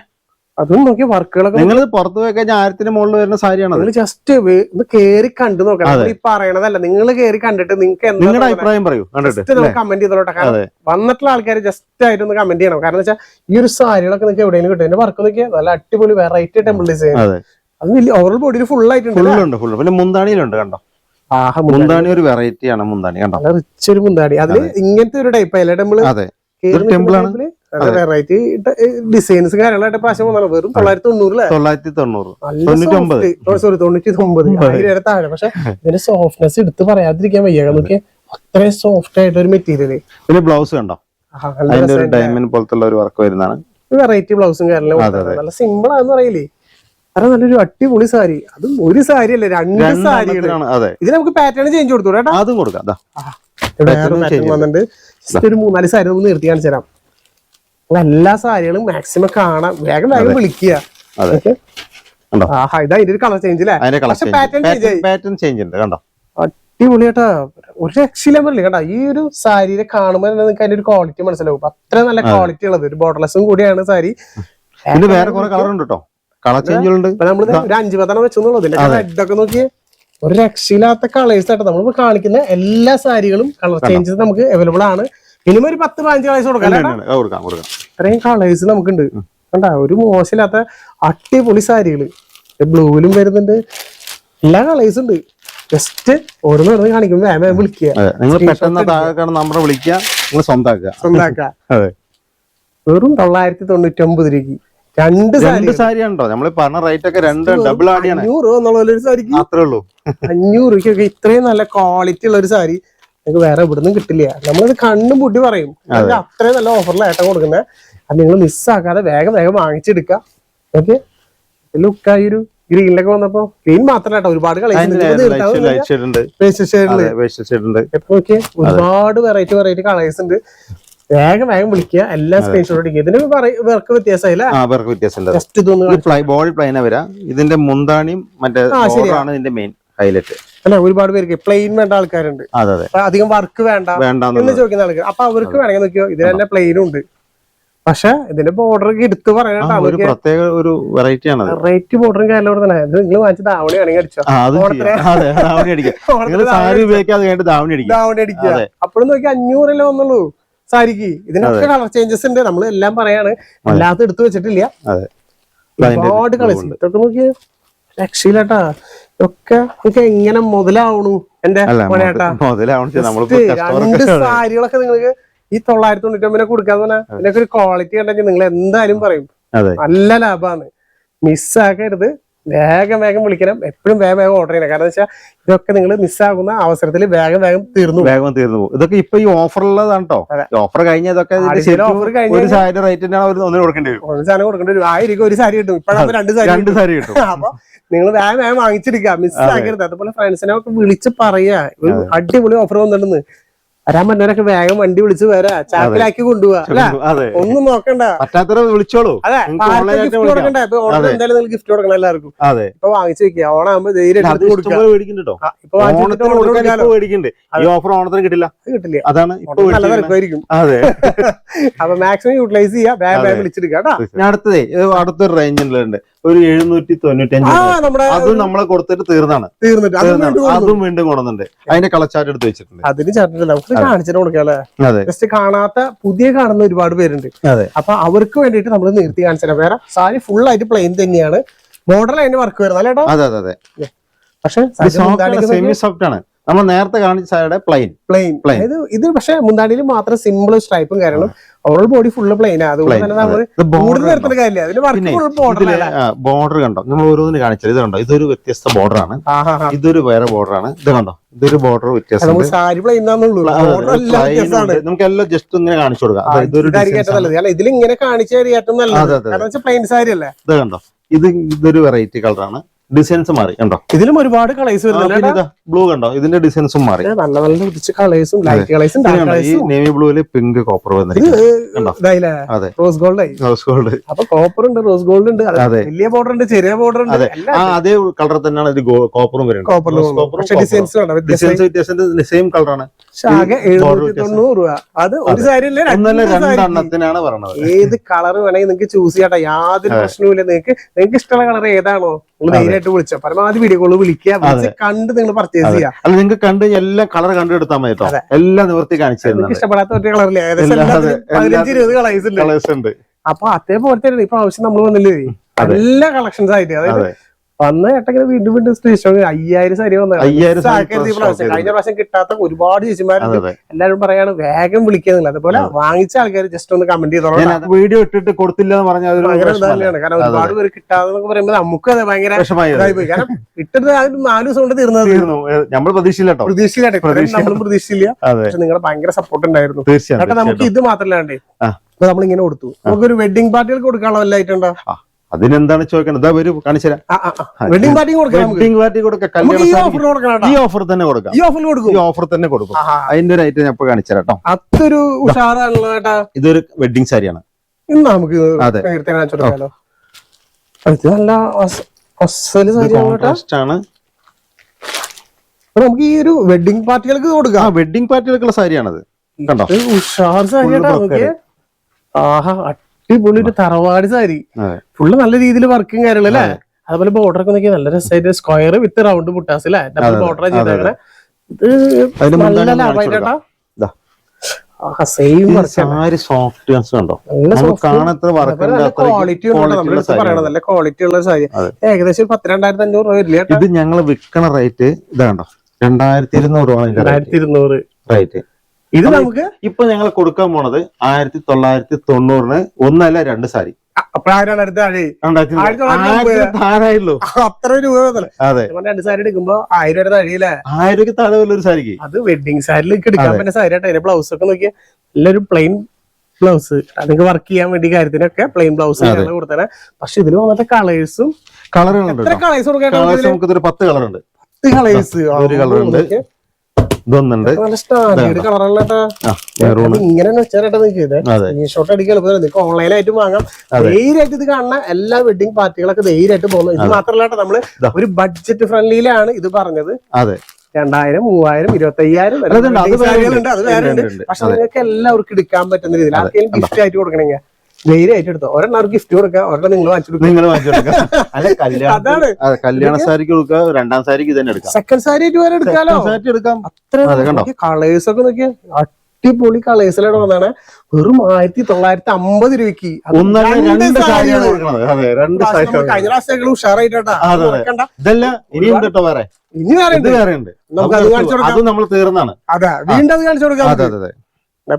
അതും നോക്കി വർക്കുകളൊക്കെ നിങ്ങൾ പുറത്ത് പോയി കഴിഞ്ഞാൽ ആയിരത്തിന് മുകളിൽ വരുന്ന സാരിയാണ് നിങ്ങൾ ജസ്റ്റ് ഒന്ന് കേറി കണ്ടു നോക്കണം. ഈ പറയണതല്ല നിങ്ങൾ കേറി കണ്ടിട്ട് നിങ്ങൾക്ക് നിങ്ങളുടെ എന്താ അഭിപ്രായം പറയൂ ജസ്റ്റ് കമന്റ് ചെയ്തോട്ടെ. കാരണം. വന്നിട്ടുള്ള ആൾക്കാർ ജസ്റ്റ് ആയിട്ട് ഒന്ന് കമന്റ് ചെയ്യണം. കാരണം വെച്ചാൽ ഈ ഒരു സാരികളൊക്കെ നിങ്ങൾക്ക് എവിടെയെങ്കിലും കിട്ടും. എന്റെ വർക്ക് നോക്കിയാൽ നല്ല അടിപൊളി വെറൈറ്റി ടെമ്പിൾ ഡിസൈൻ അതെ. വലിയ ഓവറോൾ ബോഡിയിൽ ഫുൾ ആയിട്ടുണ്ട് ഫുള്ളുണ്ട് ഫുള്ള് പിന്നെ മുന്താണിയിലുണ്ട് കണ്ടോ? ആഹ് മുന്താണി. ഒരു വെറൈറ്റി ആണ് മുന്താണി കണ്ടോ? റിച്ച് ഒരു മുന്താണി. അതിൽ ഇങ്ങനത്തെ ഒരു ടൈപ്പ് അല്ലേ ടെമ്പിൾ അതെ. വെറൈറ്റി ഡിസൈൻസ് കാര്യങ്ങളായിട്ട് പ്രാവശ്യം വന്നാണ് വെറും തൊള്ളായിരത്തി തൊണ്ണൂറിലെ തൊള്ളായിരത്തി തൊണ്ണൂറ്. സോറി തൊണ്ണൂറ്റി ഒമ്പത് ആയിരം താഴെ. പക്ഷെ ഇതിന്റെ സോഫ്റ്റ്നെസ് എടുത്ത് പറയാതിരിക്കാൻ വയ്യ. നമുക്ക് അത്രയും സോഫ്റ്റ് ആയിട്ട് ഒരു മെറ്റീരിയൽ പിന്നെ ബ്ലൗസ് കണ്ടോ? അതിന്റെ ഒരു ഡയമണ്ട് പോലത്തെ ഒരു വർക്ക് വരുന്നതാണ്. വെറൈറ്റി ബ്ലൗസും കാര്യങ്ങളും. നല്ല സിമ്പിൾ ആണെന്ന് പറയില്ലേ? അത് നല്ലൊരു അടിപൊളി സാരി. അതും ഒരു സാരി അല്ല രണ്ട് സാരി ഇത് നമുക്ക് പാറ്റേൺ ചേഞ്ച് കൊടുത്തു കേട്ടോ? അതും കൊടുക്കാം വന്നിട്ടുണ്ട്. ജസ്റ്റ് ഒരു മൂന്നാൽ സാരി ഒന്ന് നിർത്തി കാണിച്ചു തരാം. എല്ലാ സാരികളും മാക്സിമം കാണാം. വേഗം വേഗം വിളിക്കുക. ഇതാ ഇതിന്റെ കളർ ചേഞ്ച്. പാറ്റേൺ ചേഞ്ച് ഉണ്ട് കണ്ടോ? ഒരു രക്ഷയില്ല പറയില്ല കേട്ടാ ഈ ഒരു സാരിയെ കാണുമ്പോൾ നിങ്ങൾക്ക് അതിന്റെ ഒരു ക്വാളിറ്റി മനസ്സിലാവും. അത്ര നല്ല ക്വാളിറ്റി ഉള്ളത്. ഒരു ബോർഡർലെസ്സും കൂടിയാണ് സാരി. പിന്നെ വേറെ കുറെ കളർ ഉണ്ട് കേട്ടോ. കളർ ചേഞ്ചുകളുണ്ട് ദേ ഒരു അഞ്ചു പത്തെണ്ണം വെച്ചെന്നുള്ളത് ഇതിന്റെ ഒക്കെ നോക്കിയേ. ഒരു രക്ഷയില്ലാത്ത കളേഴ്സ് ആയിട്ട് നമ്മളിപ്പോ കാണിക്കുന്ന എല്ലാ സാരികളും കളർ ചേഞ്ചസ് നമുക്ക് അവൈലബിൾ ആണ്. മിനിമം ഒരു പത്ത് പതിനഞ്ച് കളേഴ്സ് കൊടുക്കാം? കൊടുക്കാം കൊടുക്കാം. ഇത്രയും കളേഴ്സ് നമുക്കുണ്ട്. കണ്ടാ ഒരു മോശമില്ലാത്ത അടിപൊളി സാരികൾ. ബ്ലൂവിലും വരുന്നുണ്ട്. എല്ലാ കളേഴ്സ് ഉണ്ട്. ജസ്റ്റ് ഓരോന്ന് ഓരോന്ന് കാണിക്കുമ്പോ വേമ വിളിക്കുക. നിങ്ങൾ പെട്ടെന്ന് താഴെ കാണുന്ന നമ്പർ വിളിക്കുക. നിങ്ങൾ സ്വന്തമാക്കുക. സ്വന്താക്ക അതെ. വെറും തൊള്ളായിരത്തി തൊണ്ണൂറ്റി ഒമ്പത് രൂപയ്ക്ക്. രണ്ട് രണ്ട് സാരി ഉണ്ടോ? നമ്മൾ പറഞ്ഞ റേറ്റ് ഒക്കെ രണ്ട് ഡബിൾ ആടിയാണ്. അഞ്ഞൂറ് രൂപ എന്നുള്ള ഒരു സാരിക്ക്. അത്രേ ഉള്ളൂ. അഞ്ഞൂറ് രൂപയ്ക്കൊക്കെ ഇത്രയും നല്ല ക്വാളിറ്റി ഉള്ള ഒരു സാരി. നിങ്ങൾക്ക് വേറെ എവിടുന്നും കിട്ടില്ല. നമ്മളത് കണ്ണും പൂട്ടി പറയും. അത്രയും നല്ല ഓഫറിൽ ഏട്ടം കൊടുക്കുന്നത് അത് നിങ്ങൾ മിസ്സാക്കാതെ വേഗം വേഗം വാങ്ങിച്ചെടുക്കുക ഓക്കെ ലുക്കായി ഒരു ഗ്രീനിലൊക്കെ വന്നപ്പോ ഗ്രീൻ മാത്രമല്ല കേട്ടോ ഒരുപാട് കളേഴ്സ് ഒരുപാട് വെറൈറ്റി വെറൈറ്റി കളേഴ്സ് ഉണ്ട്. വേഗം വേഗം വിളിക്കുക എല്ലാ സ്ക്രീൻഷോട്ട് അടിക്കുക ഇതിന് വർക്ക് ജസ്റ്റ് ഇതൊന്ന് വരാ. ഇതിന്റെ മുന്താണിയും മറ്റേ. ആണ് ഇതിന്റെ മെയിൻ ഹൈലൈറ്റ് അല്ല ഒരുപാട് പേർക്ക് പ്ലെയിൻ വേണ്ട ആൾക്കാരുണ്ട്. അതെ അതെ. അധികം വർക്ക് വേണ്ട എന്ന് ചോദിക്കുന്ന ആൾക്കാർ അപ്പൊ അവർക്ക് വേണമെങ്കിൽ നോക്കിയോ? ഇതിന് തന്നെ പ്ലെയിനും ഉണ്ട്. പക്ഷെ ഇതിന്റെ ബോർഡർ എടുത്ത് ഒരു പ്രത്യേക ഒരു വെറൈറ്റി ആണ് ബോർഡറും കാര്യങ്ങളും തന്നെ. ഇത് നിങ്ങൾ വാങ്ങിച്ച ധാവണി ആണെങ്കിൽ അടിച്ചോ? ധാവണി അടിക്കുക. അപ്പോഴും നോക്കി അഞ്ഞൂറല്ലേ വന്നുള്ളൂ സാരിക്ക്. ഇതിനൊക്കെ കളർ ചേഞ്ചസ് ഉണ്ട്. നമ്മൾ എല്ലാം പറയാണ് എല്ലാത്തും എടുത്തു വെച്ചിട്ടില്ല. ഒരുപാട് കളേഴ്സ് ഇതൊക്കെ നോക്കിയ. രക്ഷയില്ലാട്ടാ. ഒക്കെ ഒക്കെ എങ്ങനെ മുതലാവണു എന്റെ രണ്ട് സാരികളൊക്കെ നിങ്ങൾക്ക് ഈ തൊള്ളായിരത്തി തൊണ്ണൂറ്റി ഒമ്പതിനെ കൊടുക്കാന്ന് പറഞ്ഞാൽ ഇതിനൊക്കെ ഒരു ക്വാളിറ്റി കണ്ടെങ്കിൽ നിങ്ങൾ എന്തായാലും പറയും നല്ല ലാഭമാണ് മിസ്സാക്കരുത് വേഗം വേഗം വിളിക്കണം. എപ്പോഴും വേഗം വേഗം ഓർഡർ ചെയ്യണം. കാരണം വെച്ചാൽ ഇതൊക്കെ നിങ്ങൾ മിസ്സാകുന്ന അവസരത്തിൽ വേഗം വേഗം തീർന്നു. വേഗം തീർന്നു പോകും. ഇതൊക്കെ ഇപ്പൊ ഈ കേട്ടോ. ഓഫർ കഴിഞ്ഞ ഇതൊക്കെ ഇതിന്റെ ആഴ്ചയിലെ ശരിക്കും offer കഴിഞ്ഞ് ഒരു സാരി റേറ്റിനാണ് അവർ ഒന്നിന് കൊടുക്കേണ്ടി വരും. ഒരു സാധനം കൊടുക്കേണ്ടി ഒരു ആയിരിക്കും ഒരു സാരി കിട്ടും. ഇപ്പോഴാണ് രണ്ട് സാരി രണ്ട് സാരി കിട്ടും. അപ്പൊ നിങ്ങൾ വേഗം വേഗം വാങ്ങിച്ചെടുക്കുക മിസ്സാക്കരുത് അതുപോലെ ഫ്രണ്ട്സിനെ ഒക്കെ വിളിച്ച് പറയാ. ഒരു അടിപൊളി ഓഫർ വന്നിട്ടുണ്ട് വരാൻ പറ്റുന്നവരൊക്കെ വേഗം വണ്ടി വിളിച്ച് വരാ. ചാക്കിലാക്കി കൊണ്ടുപോവാ ഒന്നും നോക്കണ്ട. പറ്റാത്തവരെ വിളിച്ചോളൂ. അതെ ഗിഫ്റ്റ് കൊടുക്കണ്ട. ഇപ്പൊ എന്തായാലും നിങ്ങൾ ഗിഫ്റ്റ് കൊടുക്കണം എല്ലാവർക്കും. ഇപ്പൊ വാങ്ങിച്ചു വെക്കുക ഓണാകുമ്പോ ധൈര്യം ഈ ഓഫർ ഓണത്തിന് കിട്ടില്ല. കിട്ടില്ല. അതാണ്. അതെ. അപ്പൊ മാക്സിമം യൂട്ടിലൈസ് ചെയ്യാ. വിളിച്ചെടുക്കാം ഞാൻ അടുത്തതേ അടുത്തൊരു റേഞ്ചിലുണ്ട് ഒരു എഴുന്നൂറ്റി തൊണ്ണൂറ്റി ആ അഞ്ച് നമ്മുടെ അതും നമ്മളെ കൊടുത്തിട്ട് തീർന്നാണ്. തീർന്നിട്ട്. അത് വീണ്ടും കൊണ്ടുണ്ട് അതിന്റെ കളച്ചാട്ട് എടുത്ത് വെച്ചിട്ടുണ്ട്. അതിന് നമുക്ക് കാണിച്ചിട്ട് കൊടുക്കാല്ലേ അതെ. ജസ്റ്റ് കാണാത്ത പുതിയ കാണുന്ന ഒരുപാട് പേരുണ്ട്. അപ്പൊ അവർക്ക് വേണ്ടിയിട്ട് നമ്മൾ നിർത്തി കാണിച്ചാൽ വേറെ സാരി ഫുൾ ആയിട്ട് പ്ലെയിൻ തന്നെയാണ്. മോഡൽ അതിന്റെ വർക്ക് വരുന്നത് അല്ലേട്ടോ അതെ അതെ അതെ. പക്ഷെ സെമി സോഫ്റ്റ് ആണ്. നമ്മൾ നേരത്തെ കാണിച്ച സാരിയുടെ പ്ലെയിൻ പ്ലെയിൻ പ്ലെയിൻ ഇത് ഇത് പക്ഷെ മുന്താണിയിൽ മാത്രം സിമ്പിൾ സ്ട്രൈപ്പും കാരണം ഓൾ ബോഡി ഫുള്ള് പ്ലെയിൻ അതുകൊണ്ട് തന്നെ നമ്മൾ കൂടുതൽ നിർത്തുന്ന കാര്യമില്ല. ഫുൾ ബോർഡർ കണ്ടോ? നമ്മൾ ഓരോന്നിന് കാണിച്ചത്. ഇത് കണ്ടോ? ഇതൊരു വ്യത്യസ്ത ബോർഡർ ആണ്. ഇതൊരു വേറെ ബോർഡർ ആണ്. ഇത് കണ്ടോ? ഇതൊരു ബോർഡർ വ്യത്യാസം സാരി പ്ലെയിൻ നമുക്ക് എല്ലാം ജസ്റ്റ് ഇങ്ങനെ കാണിച്ചു കൊടുക്കാം. ഇതിൽ ഇങ്ങനെ കാണിച്ചു പ്ലെയിൻ സാരി അല്ലേ ഇത് കണ്ടോ? ഇത് ഇതൊരു വെറൈറ്റി കളറാണ് ഡിസൈൻസ് മാറി കണ്ടോ? ഇതിലും ഒരുപാട് കളേഴ്സ് വരുന്നുണ്ട് ബ്ലൂ കണ്ടോ? ഇതിന്റെ ഡിസൈൻസും മാറി. നല്ല നല്ല ഉദിച്ച കളേഴ്സും ലൈറ്റ് കളേഴ്സും ഈ നേവി ബ്ലൂവിൽ പിങ്ക് കോപ്പർ വന്നിട്ടുണ്ട് റോസ് ഗോൾഡ് ആയി. റോസ് ഗോൾഡ് അപ്പൊ കോപ്പർ ഉണ്ട് റോസ് ഗോൾഡ് ഉണ്ട്. അതെ. വലിയ ബോർഡർ ഉണ്ട് ചെറിയ ബോർഡർ ഉണ്ട്. അതെ. കളർ തന്നെയാണ് ഇത് കോപ്പറും വരുന്നത്. കോപ്പർ ഡിസൈൻസ് ഡിസൈൻസ് വ്യത്യാസത്തിന്റെ സെയിം കളറാണ് ആകെ എഴുന്നൂറ്റി തൊണ്ണൂറ് രൂപ. അത് ഒരു. രണ്ടെണ്ണത്തിനാണ് പറഞ്ഞത്. ഏത് കളർ വേണമെങ്കിൽ നിങ്ങൾക്ക് ചൂസ് ചെയ്യാട്ടോ യാതൊരു പ്രശ്നവുമില്ല. നിങ്ങൾക്ക് നിങ്ങൾക്ക് ഇഷ്ടമുള്ള കളർ ഏതാണോ? നിങ്ങൾ വിളിച്ച വിളിച്ചോ. പരമാവധി വീഡിയോ കോൾ വിളിക്കുക. കണ്ട് നിങ്ങൾ പർച്ചേസ് ചെയ്യാം. അല്ല നിങ്ങൾക്ക് കണ്ട് എല്ലാ കളർ കണ്ടെടുത്താൽ മതി കേട്ടോ. എല്ലാം നിവർത്തി കാണിച്ചു ഇഷ്ടപ്പെടാത്ത ഒറ്റ കളറില്ല ഏകദേശം ഇരുപത് കളേഴ്സ് ഉണ്ട്. അപ്പൊ അതേപോലത്തെ ഇപ്പൊ ആവശ്യം നമ്മൾ വന്നില്ലേ? എല്ലാ കളക്ഷൻസ് ആയിട്ട്. അതായത് വന്ന ഏട്ടങ്ങനെ വീണ്ടും വീണ്ടും സ്റ്റേഷൻ അയ്യായിരം സാരി വന്നത് കഴിഞ്ഞ പ്രാവശ്യം കിട്ടാത്ത ഒരുപാട് ചേച്ചിമാരുണ്ട്. എല്ലാവരും പറയാണ് വേഗം വിളിക്കുന്നില്ല അതുപോലെ വാങ്ങിച്ച ആൾക്കാർ ജസ്റ്റ് ഒന്ന് കമന്റ് ചെയ്തോളാം വീഡിയോ ഇട്ടിട്ട് കൊടുത്തില്ല എന്ന് പറഞ്ഞാൽ? കാരണം ഒരുപാട് പേര് കിട്ടാതെ പറയുമ്പോൾ നമുക്ക് അത് ഭയങ്കര കാരണം ഒരു നാല് ദിവസം കൊണ്ട് തീർന്നത്. തീർന്നു. നമ്മൾ പ്രതീക്ഷയില്ല കേട്ടോ. നമ്മൾ പ്രതീക്ഷയില്ല പക്ഷെ നിങ്ങളുടെ ഭയങ്കര സപ്പോർട്ട് ഉണ്ടായിരുന്നു. തീർച്ചയായിട്ടും നമുക്ക് ഇത് മാത്രല്ലാണ്ടേ. ഇപ്പൊ നമ്മളിങ്ങനെ കൊടുത്തു. നമുക്കൊരു വെഡിങ് പാർട്ടികൾക്ക് കൊടുക്കാനുള്ള വല്ല ഐറ്റുണ്ടോ ആ, അതിനെന്താണ് ചോദിക്കേണ്ടത് വരൂ കാണിച്ചുതരാം വെഡിങ് പാർട്ടി കൊടുക്കാം വെഡിങ് പാർട്ടി കൊടുക്കാം. ഈ ഓഫർ ഓഫർ തന്നെ കൊടുക്കാം. ഈ ഓഫറിൽ കൊടുക്കും. ഈ ഓഫർ തന്നെ കൊടുക്കും. അതിന്റെ ഒരു ഐറ്റം ഞാൻ ഇപ്പൊ കാണിച്ചുതരാം കേട്ടോ. അതൊരു ഉഷാറാണല്ലോ ഇതൊരു വെഡിങ് സാരിയാണ്. നമുക്ക് അതെ. ഇത് നല്ല സാരിയാണ് നമുക്ക് ഈ ഒരു വെഡിങ് പാർട്ടികൾക്ക് കൊടുക്കാം. വെഡിങ് പാർട്ടികൾക്കുള്ള സാരിയാണത്. കണ്ടോ? ഉഷാർ സാരി Full കേട്ടോ brocade. ആഹാ അടിപൊളി ഒരു തറവാട് സാരി ഫുള്ള് നല്ല രീതിയിൽ വർക്കും കാര്യങ്ങളും അല്ലേ? അതുപോലെ ബോർഡർ ഒക്കെ നോക്കിയാൽ നല്ല രസമായിട്ട് സ്ക്വയർ വിത്ത് റൗണ്ട് മുട്ടാസ് അല്ലേ? ഡബിൾ ബോർഡർ ചെയ്തേക്കണേ. ഇത് നല്ല ലാഭമായിട്ട് ക്വാളിറ്റി ഉള്ള സാരി ഏകദേശം അഞ്ഞൂറ് രൂപ വരില്ല ഇത് ഞങ്ങൾ വിൽക്കണ റേറ്റ് ഇതാണ്ടോ രണ്ടായിരത്തി ഇരുന്നൂറ് രൂപ രണ്ടായിരത്തി ഇരുന്നൂറ്. റേറ്റ് ഇത് നമുക്ക് ഇപ്പൊ ഞങ്ങൾ കൊടുക്കാൻ പോണത് ആയിരത്തി തൊള്ളായിരത്തി തൊണ്ണൂറിന് ഒന്നല്ല രണ്ട് സാരി. അത്ര രൂപ അതെ. രണ്ട് സാരി എടുക്കുമ്പോ ആയിരം രൂപ തഴിയില്ലേ ആയിരം രൂപ താഴെ ഒരു സാരിക്ക്. അത് വെഡിങ് സാരിലേക്ക് എടുക്കാൻ പറ്റുന്ന സാരി ആട്ടെ അതിന്റെ ബ്ലൗസ് ഒക്കെ നോക്കിയാൽ നല്ലൊരു പ്ലെയിൻ ബ്ലൗസ് നിങ്ങൾക്ക് വർക്ക് ചെയ്യാൻ വേണ്ടി കാര്യത്തിനൊക്കെ പ്ലെയിൻ ബ്ലൗസ് കൊടുത്തേ പക്ഷെ ഇതിൽ വന്നിട്ട് കളേഴ്സും കളറുകളുണ്ട് കളേഴ്സ് നമുക്ക് പത്ത് കളർ ഉണ്ട്. കളേഴ്സ് ഒരു കളർ ഉണ്ട്. ഇതൊന്നുണ്ട്. ഓൺലൈനായിട്ട് വാങ്ങാം. ധൈര്യമായിട്ട് ഇത് കാണുന്ന എല്ലാ വെഡിങ് പാർട്ടികളൊക്കെ ധൈര്യമായിട്ട് പോകുന്നത് ഇത് മാത്രമല്ല നമ്മൾ ഒരു ബഡ്ജറ്റ് ഫ്രണ്ട്ലിയിലാണ് ഇത് പറഞ്ഞത്. അതെ. രണ്ടായിരം മൂവായിരം ഇരുപത്തി അയ്യായിരം അത് വേറെ ഉണ്ട്. പക്ഷെ നിങ്ങൾക്ക് എല്ലാവർക്കും എടുക്കാൻ പറ്റുന്ന രീതിയിൽ ആർക്കെങ്കിലും ഗിഫ്റ്റ് ആയിട്ട് കൊടുക്കണമെങ്കിൽ ധൈര്യമായിട്ട് എടുത്തോ ഒരെണ്ണം ഗിഫ്റ്റ് കൊടുക്കുക ഒരെണ്ണം നിങ്ങൾ വാങ്ങിച്ചു കൊടുക്കുക നിങ്ങൾ വാങ്ങിച്ചെടുക്കാം അല്ല കല്യാണം കല്യാണ സാരിക്ക് കൊടുക്കുക രണ്ടാം സാരിക്ക് തന്നെ എടുക്കാം. സെക്കൻഡ് സാരി ആയിട്ട് വരെ എടുക്കാലോ? സാരി എടുക്കാം. അത്ര? കളേഴ്സ് ഒക്കെ നോക്കിയ. അടിപൊളി കളേഴ്സിലാണ് വന്നാണ് വെറും ആയിരത്തി തൊള്ളായിരത്തി അമ്പത് രൂപയ്ക്ക് കഴിഞ്ഞ പ്രാവശ്യം ഉഷാറായിട്ടാ വേറെ. ഇനി വേറെ ഉണ്ട്. നമുക്ക് അത് കാണിച്ചു കൊടുക്കാം. അത് നമ്മൾ തീർന്നാണ്. അതെ വീണ്ടും അത് കാണിച്ചു കൊടുക്കാം അതെ അതെ അതെ.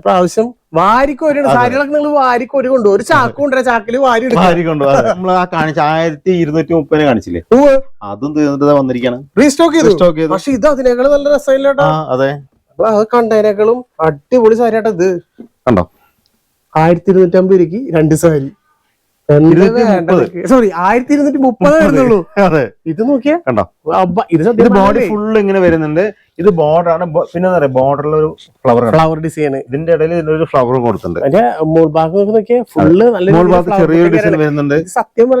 പ്രാവശ്യം വാരിക്കോരാണ് സാരികളൊക്കെ നിങ്ങൾ വാരിക്കോരി കൊണ്ടു ഒരു ചാക്കും ഉണ്ട്. ചാക്കിൽ വാരി കൊണ്ടു നമ്മൾ ആ കാണിച്ച ആയിരത്തി ഇരുന്നൂറ്റി മുപ്പതിന് കാണിച്ചില്ലേ? അതും തീർന്നിട്ട് വന്നിരിക്കാണ്. റീസ്റ്റോക്ക് ചെയ്തു. സ്റ്റോക്ക് ചെയ്തു. പക്ഷെ ഇത് അതിനേക്കാൾ നല്ല രസമില്ല കേട്ടോ. ആ അതെ. അത് കണ്ടതിനേക്കാളും അടിപൊളി സാരി ആട്ടോ ഇത്. കണ്ടോ? ആയിരത്തി ഇരുന്നൂറ്റമ്പത് രൂപയ്ക്ക് രണ്ട് സാരി. സോറി ആയിരത്തി ഇരുന്നൂറ്റി മുപ്പത്? വരുന്നുള്ളൂ അതെ. ഇത് നോക്കിയാ. കണ്ടോ? ഇത് ബോർഡ് ഫുൾ ഇങ്ങനെ വരുന്നുണ്ട്. ഇത് ബോർഡർ ആണ്. ബോ- പിന്നെ എന്താ പറയാ ബോർഡറിൽ ഒരു ഫ്ലവർ ഫ്ലവർ ഡിസൈൻ ഇതിന്റെ ഇടയിൽ ഇതിനൊരു ഫ്ലവറും കൊടുത്തിട്ടുണ്ട്. അതിന്റെ മോൾ ഭാഗം നോക്കി നോക്കിയേ. ഫുള്ള് നല്ല മോൾ flower ചെറിയൊരു ഒക്കെ ഡിസൈൻ. വരുന്നുണ്ട്. സത്യം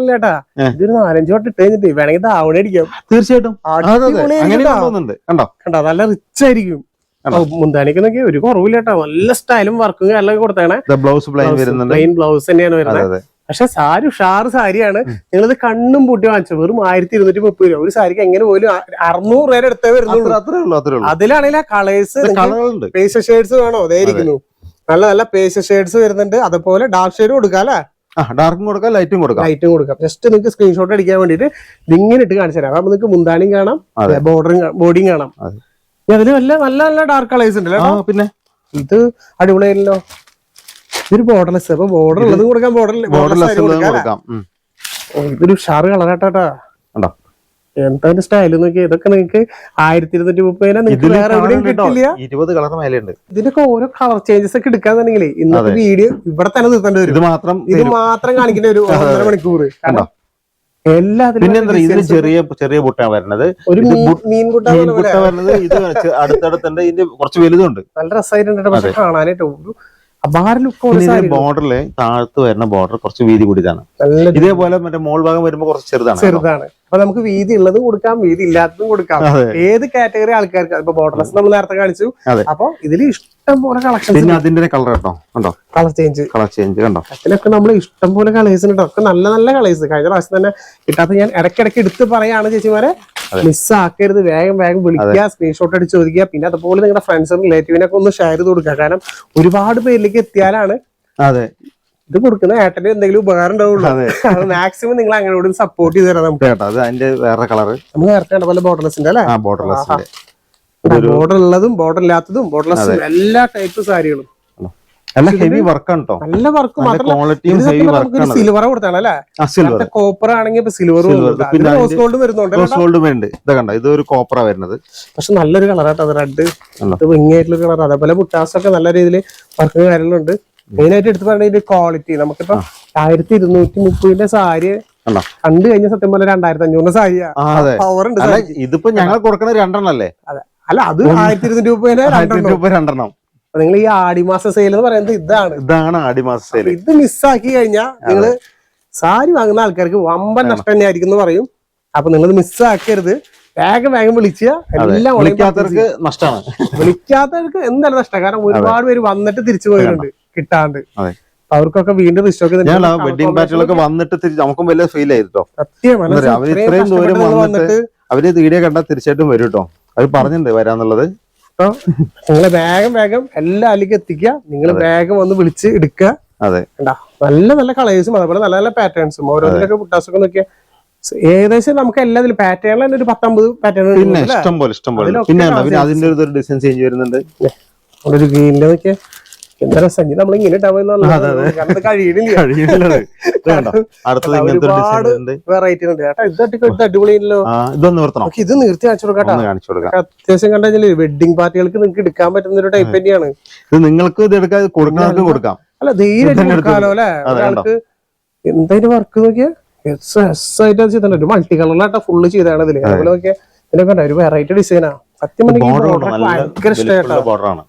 ഏ. ഇതൊരു നാലഞ്ച് വട്ടം ഇട്ട് കഴിഞ്ഞിട്ട്. വേണമെങ്കിൽ ദാവണ അടിക്കാം. തീർച്ചയായിട്ടും. കണ്ടോ? കണ്ടോ? നല്ല റിച്ച് ആയിരിക്കും. മുന്താനിക്കുന്നൊക്കെ മുന്താനിക്ക് നോക്കി ഒരു കുറവില്ല കേട്ടോ. നല്ല സ്റ്റൈലും വർക്കും കാര്യങ്ങളൊക്കെ കൊടുത്താണ് ബ്ലൗസ് പ്ലെയിൻ ബ്ലൗസ് തന്നെയാണ് വരുന്നത്. പക്ഷെ സാരി ഉഷാർ സാരിയാണ്. നിങ്ങളിത് കണ്ണും പൂട്ടി വാങ്ങിച്ചത് വെറും ആയിരത്തി ഇരുന്നൂറ്റി മുപ്പത് രൂപ. ഒരു സാരിക്ക് എങ്ങനെ പോലും അറുന്നൂറ് രൂപ എടുത്തേ വരുന്നുള്ളൂ. അതിലാണെങ്കിൽ ആ കളേഴ്സ് പേസ് ഷെയ്ഡ്സ് വേണോ? അതായിരിക്കുന്നു നല്ല നല്ല പേസ് ഷേഡ്സ് വരുന്നുണ്ട്. അതുപോലെ ഡാർക്ക് ഷെയ്ഡ് കൊടുക്കാം അല്ലേ? ഡാർക്കും കൊടുക്കാം ലൈറ്റും കൊടുക്കാം. ലൈറ്റും കൊടുക്കാം. ജസ്റ്റ് നിങ്ങൾക്ക് സ്ക്രീൻഷോട്ട് അടിക്കാൻ വേണ്ടിയിട്ട് ഇങ്ങനെ ഇട്ട് കാണിച്ചു തരാം. അപ്പൊ നിങ്ങൾക്ക് മുന്താണിയും കാണാം. ബോർഡറും ബോഡിയും കാണാം. അതിൽ നല്ല നല്ല നല്ല ഡാർക്ക് കളേഴ്സ് ഉണ്ട് ആ പിന്നെ? ഇത് അടിപൊളിയായില്ലോ ഇതൊരു ബോർഡർലെസ് അപ്പൊ ബോർഡർ ഉള്ളത് കൊടുക്കാൻ ബോർഡർ ബോർഡർലെസ് കൊടുക്കാം. ഇതൊരു ഷാറ് കളറാട്ടാ കണ്ടോ എന്താ സ്റ്റൈൽ നോക്കി ഇതൊക്കെ നിങ്ങൾക്ക് ആയിരത്തി ഇരുന്നൂറ്റി മുപ്പതിനാ നിങ്ങൾക്ക് വേറെ എവിടെയും കിട്ടില്ല. ഇരുപത് കളർ ഇതിനൊക്കെ ഓരോ കളർ ചേഞ്ചസ് ഒക്കെ എടുക്കാന്നുണ്ടെങ്കിൽ ഇന്നത്തെ വീഡിയോ ഇവിടെ തന്നെ നിർത്തേണ്ടി വരും. ഇത് മാത്രം ഇത് മാത്രം കാണിക്കേണ്ട ഒരു ഒന്നര മണിക്കൂർ. എല്ലാത്തിനും എന്താ ചെറിയ ചെറിയ ബുട്ടാ വരണത് ഒരു മീൻ ബുട്ട്- വരുന്നത് ഇത് അടുത്തടുത്തുണ്ട്. ഇതിന്റെ കുറച്ച് വലുതുണ്ട്. നല്ല രസമായിട്ടുണ്ട് പക്ഷെ കാണാനായിട്ട് ഒരു ബോർഡറിൽ താഴത്ത് വരുന്ന ബോർഡർ കുറച്ച് വീതി കൂടിയതാണ്. ഇതേപോലെ മറ്റേ മോൾ ഭാഗം വരുമ്പോ കുറച്ച് ചെറുതാണ്. ചെറുതാണ്. അപ്പൊ നമുക്ക് വീതി ഉള്ളതും കൊടുക്കാം വീതി ഇല്ലാത്തതും കൊടുക്കാം. ഏത് കാറ്റഗറി ആൾക്കാർക്ക്? ഇപ്പൊ ബോർഡർലെസ് നമ്മൾ നേരത്തെ കാണിച്ചു. അപ്പൊ ഇതിൽ ഇഷ്ടം പോലെ കളക്ഷൻസ് പിന്നെ അതിന്റെ കളർ കേട്ടോ കണ്ടോ? കളർ ചേഞ്ച് കളർ ചേഞ്ച് കണ്ടോ? അതിലൊക്കെ നമ്മൾ ഇഷ്ടം പോലെ കളേഴ്സ് ഉണ്ട്. ഒക്കെ നല്ല നല്ല കളേഴ്സ് കഴിഞ്ഞ പ്രാവശ്യം തന്നെ കിട്ടാത്ത ഞാൻ ഇടയ്ക്കിടയ്ക്ക് എടുത്ത് പറയാണ് ചേച്ചിമാരെ. മിസ്സാക്കരുത് വേഗം വേഗം വിളിക്കുക സ്ക്രീൻഷോട്ട് അടിച്ച് ചോദിക്കുക. പിന്നെ അതുപോലെ നിങ്ങളുടെ ഫ്രണ്ട്സും റിലേറ്റീവിനൊക്കെ ഒന്ന് ഷെയർ ചെയ്ത് കൊടുക്കുക. കാരണം ഒരുപാട് പേരിലേക്ക് എത്തിയാലാണ് അതെ. ഇത് കൊടുക്കുന്ന ഏട്ടന് എന്തെങ്കിലും ഉപകാരം ഉണ്ടാവുള്ളൂ. അതെ. മാക്സിമം നിങ്ങൾ അങ്ങനോട് സപ്പോർട്ട് ചെയ്ത് തരാം നമുക്ക്. കേട്ടോ അത് അതിന്റെ വേറെ കളർ നമുക്ക് നേരത്തെ കണ്ട പോലെ ബോർഡർലെസിന്റെ അല്ലേ? ബോർഡർലെസിന്റെ ബോർഡർ ഉള്ളതും ബോർഡർ ഇല്ലാത്തതും ബോട്ടലസ് എല്ലാ ടൈപ്പ് സാരികളും. നല്ല ഹെവി വർക്കാണ് കേട്ടോ നല്ല വർക്ക് മാത്രമല്ല സിൽവർ കൊടുത്താണ് അല്ലേ? കോപ്പർ ആണെങ്കിൽ സിൽവർ റോസ് ഗോൾഡ് വരുന്നുണ്ട് റോസ് ഗോൾഡ് വരുന്നുണ്ട് ഇത് കണ്ട? ഇത് ഒരു കോപ്പറ വരുന്നത്. പക്ഷെ നല്ലൊരു കളറാട്ടോ അത് റെഡ്? ഇത് ഭംഗിയായിട്ടുള്ള കളർ അതേപോലെ മുട്ടാസ് ഒക്കെ നല്ല രീതിയിൽ വർക്ക് കാര്യങ്ങളുണ്ട്. മെയിൻ ആയിട്ട് എടുത്ത് പറഞ്ഞ ക്വാളിറ്റി നമുക്കിപ്പോ ആയിരത്തി ഇരുന്നൂറ്റി മുപ്പതിന്റെ സാരി കണ്ടു? കഴിഞ്ഞ സത്യം പോലെ രണ്ടായിരത്തി അഞ്ഞൂറിന്റെ സാരിയാ പവർ ഉണ്ട് ഇതിപ്പോ ഞങ്ങൾ കൊടുക്കണ രണ്ടെണ്ണം അല്ലേ അല്ല അത് ആയിരത്തി ഇരുന്നൂറ്റി മുപ്പതിന്റെ രണ്ടെണ്ണം. നിങ്ങൾ ഈ ആടിമാസ സെയിൽ എന്ന് പറയുന്നത് ഇതാണ്. ഇതാണ് ആടിമാസ സെയിൽ ഇത് മിസ്സാക്കി കഴിഞ്ഞാൽ നിങ്ങൾ സാരി വാങ്ങുന്ന ആൾക്കാർക്ക് വമ്പൻ നഷ്ടം തന്നെ ആയിരിക്കും എന്ന് പറയും. അപ്പൊ നിങ്ങൾ മിസ്സാക്കരുത്. വേഗം വേഗം വിളിച്ച എല്ലാം വിളിക്കാത്തവർക്ക് നഷ്ടമാണ് വിളിക്കാത്തവർക്ക് എന്തായാലും നഷ്ടം. കാരണം ഒരുപാട് പേര് വന്നിട്ട് തിരിച്ചു പോയിട്ടുണ്ട്. കിട്ടാണ്ട്. അവർക്കൊക്കെ വീണ്ടും റിസ്റ്റോക്ക് ഞാൻ വെഡിങ് ബാച്ചുകളൊക്കെ വന്നിട്ട് തിരിച്ച് നമുക്കും വലിയ ഫീൽ ആയിരുന്നോ സത്യം ഇത്രയും ദൂരം വന്നിട്ട് അവർ വീഡിയോ കണ്ടാൽ തീർച്ചയായിട്ടും വരും കേട്ടോ അവർ പറഞ്ഞിട്ടുണ്ട് വരാന്നുള്ളത്. നിങ്ങൾ വേഗം വേഗം എല്ലാ അലിക്ക് എത്തിക്കുക. നിങ്ങൾ വേഗം വന്ന് വിളിച്ച് എടുക്കുക. അതെ. നല്ല നല്ല കളേഴ്സും അതുപോലെ നല്ല നല്ല പാറ്റേൺസും ഓരോന്നിലൊക്കെ പുട്ടാസൊക്കെ നോക്കിയാൽ ഏകദേശം നമുക്ക് എല്ലാ പാറ്റേണിൽ തന്നെ ഒരു പത്തൊമ്പത് പാറ്റേൺ പിന്നെ ഇഷ്ടം പോലെ ഇഷ്ടം പോലെ. പിന്നെ അതിന്റെ ഒരു ഡിസൈൻ ചേഞ്ച് വരുന്നുണ്ട്. ഒരു ഗ്രീനിന്റെ എന്താ രസം നമ്മൾ ഇങ്ങനെ ഒരുപാട് ഉണ്ട്. വെറൈറ്റി ഉണ്ട് ചേട്ടാ ഇത് അടിപൊളി ഇത് അടിപൊളിയല്ലോ ആ ഇതൊന്ന് ഇത് നിർത്തി കാണിച്ചു കൊടുക്കാം ഒന്ന് കാണിച്ചു കൊടുക്കാം. അത്യാവശ്യം കണ്ടു കഴിഞ്ഞാൽ വെഡിങ് പാർട്ടികൾക്ക് നിങ്ങൾക്ക് എടുക്കാൻ പറ്റുന്ന ഒരു ടൈപ്പ് തന്നെയാണ്. ഇത് നിങ്ങൾക്ക് ഇത് എടുക്കാൻ കൊടുക്കുന്നവർക്ക് കൊടുക്കാം. അല്ല ധൈര്യം എടുക്കാലോ അല്ലെ? ഒരാൾക്ക് എന്തായാലും വർക്ക് നോക്കിയാ? എസ് എസ് ആയിട്ട് ചെയ്തിട്ടുണ്ട്. ഒരു മൾട്ടി കളറിലായിട്ട് ഫുള്ള് ചെയ്താണ് ഇതിൽ. അതുപോലെ നോക്കിയാൽ ഇതിനൊക്കെ ഒരു വെറൈറ്റി ഡിസൈനാ സത്യം പറഞ്ഞാൽ ഭയങ്കര ഇഷ്ടമായിട്ടാണ് ബോർഡറാണ്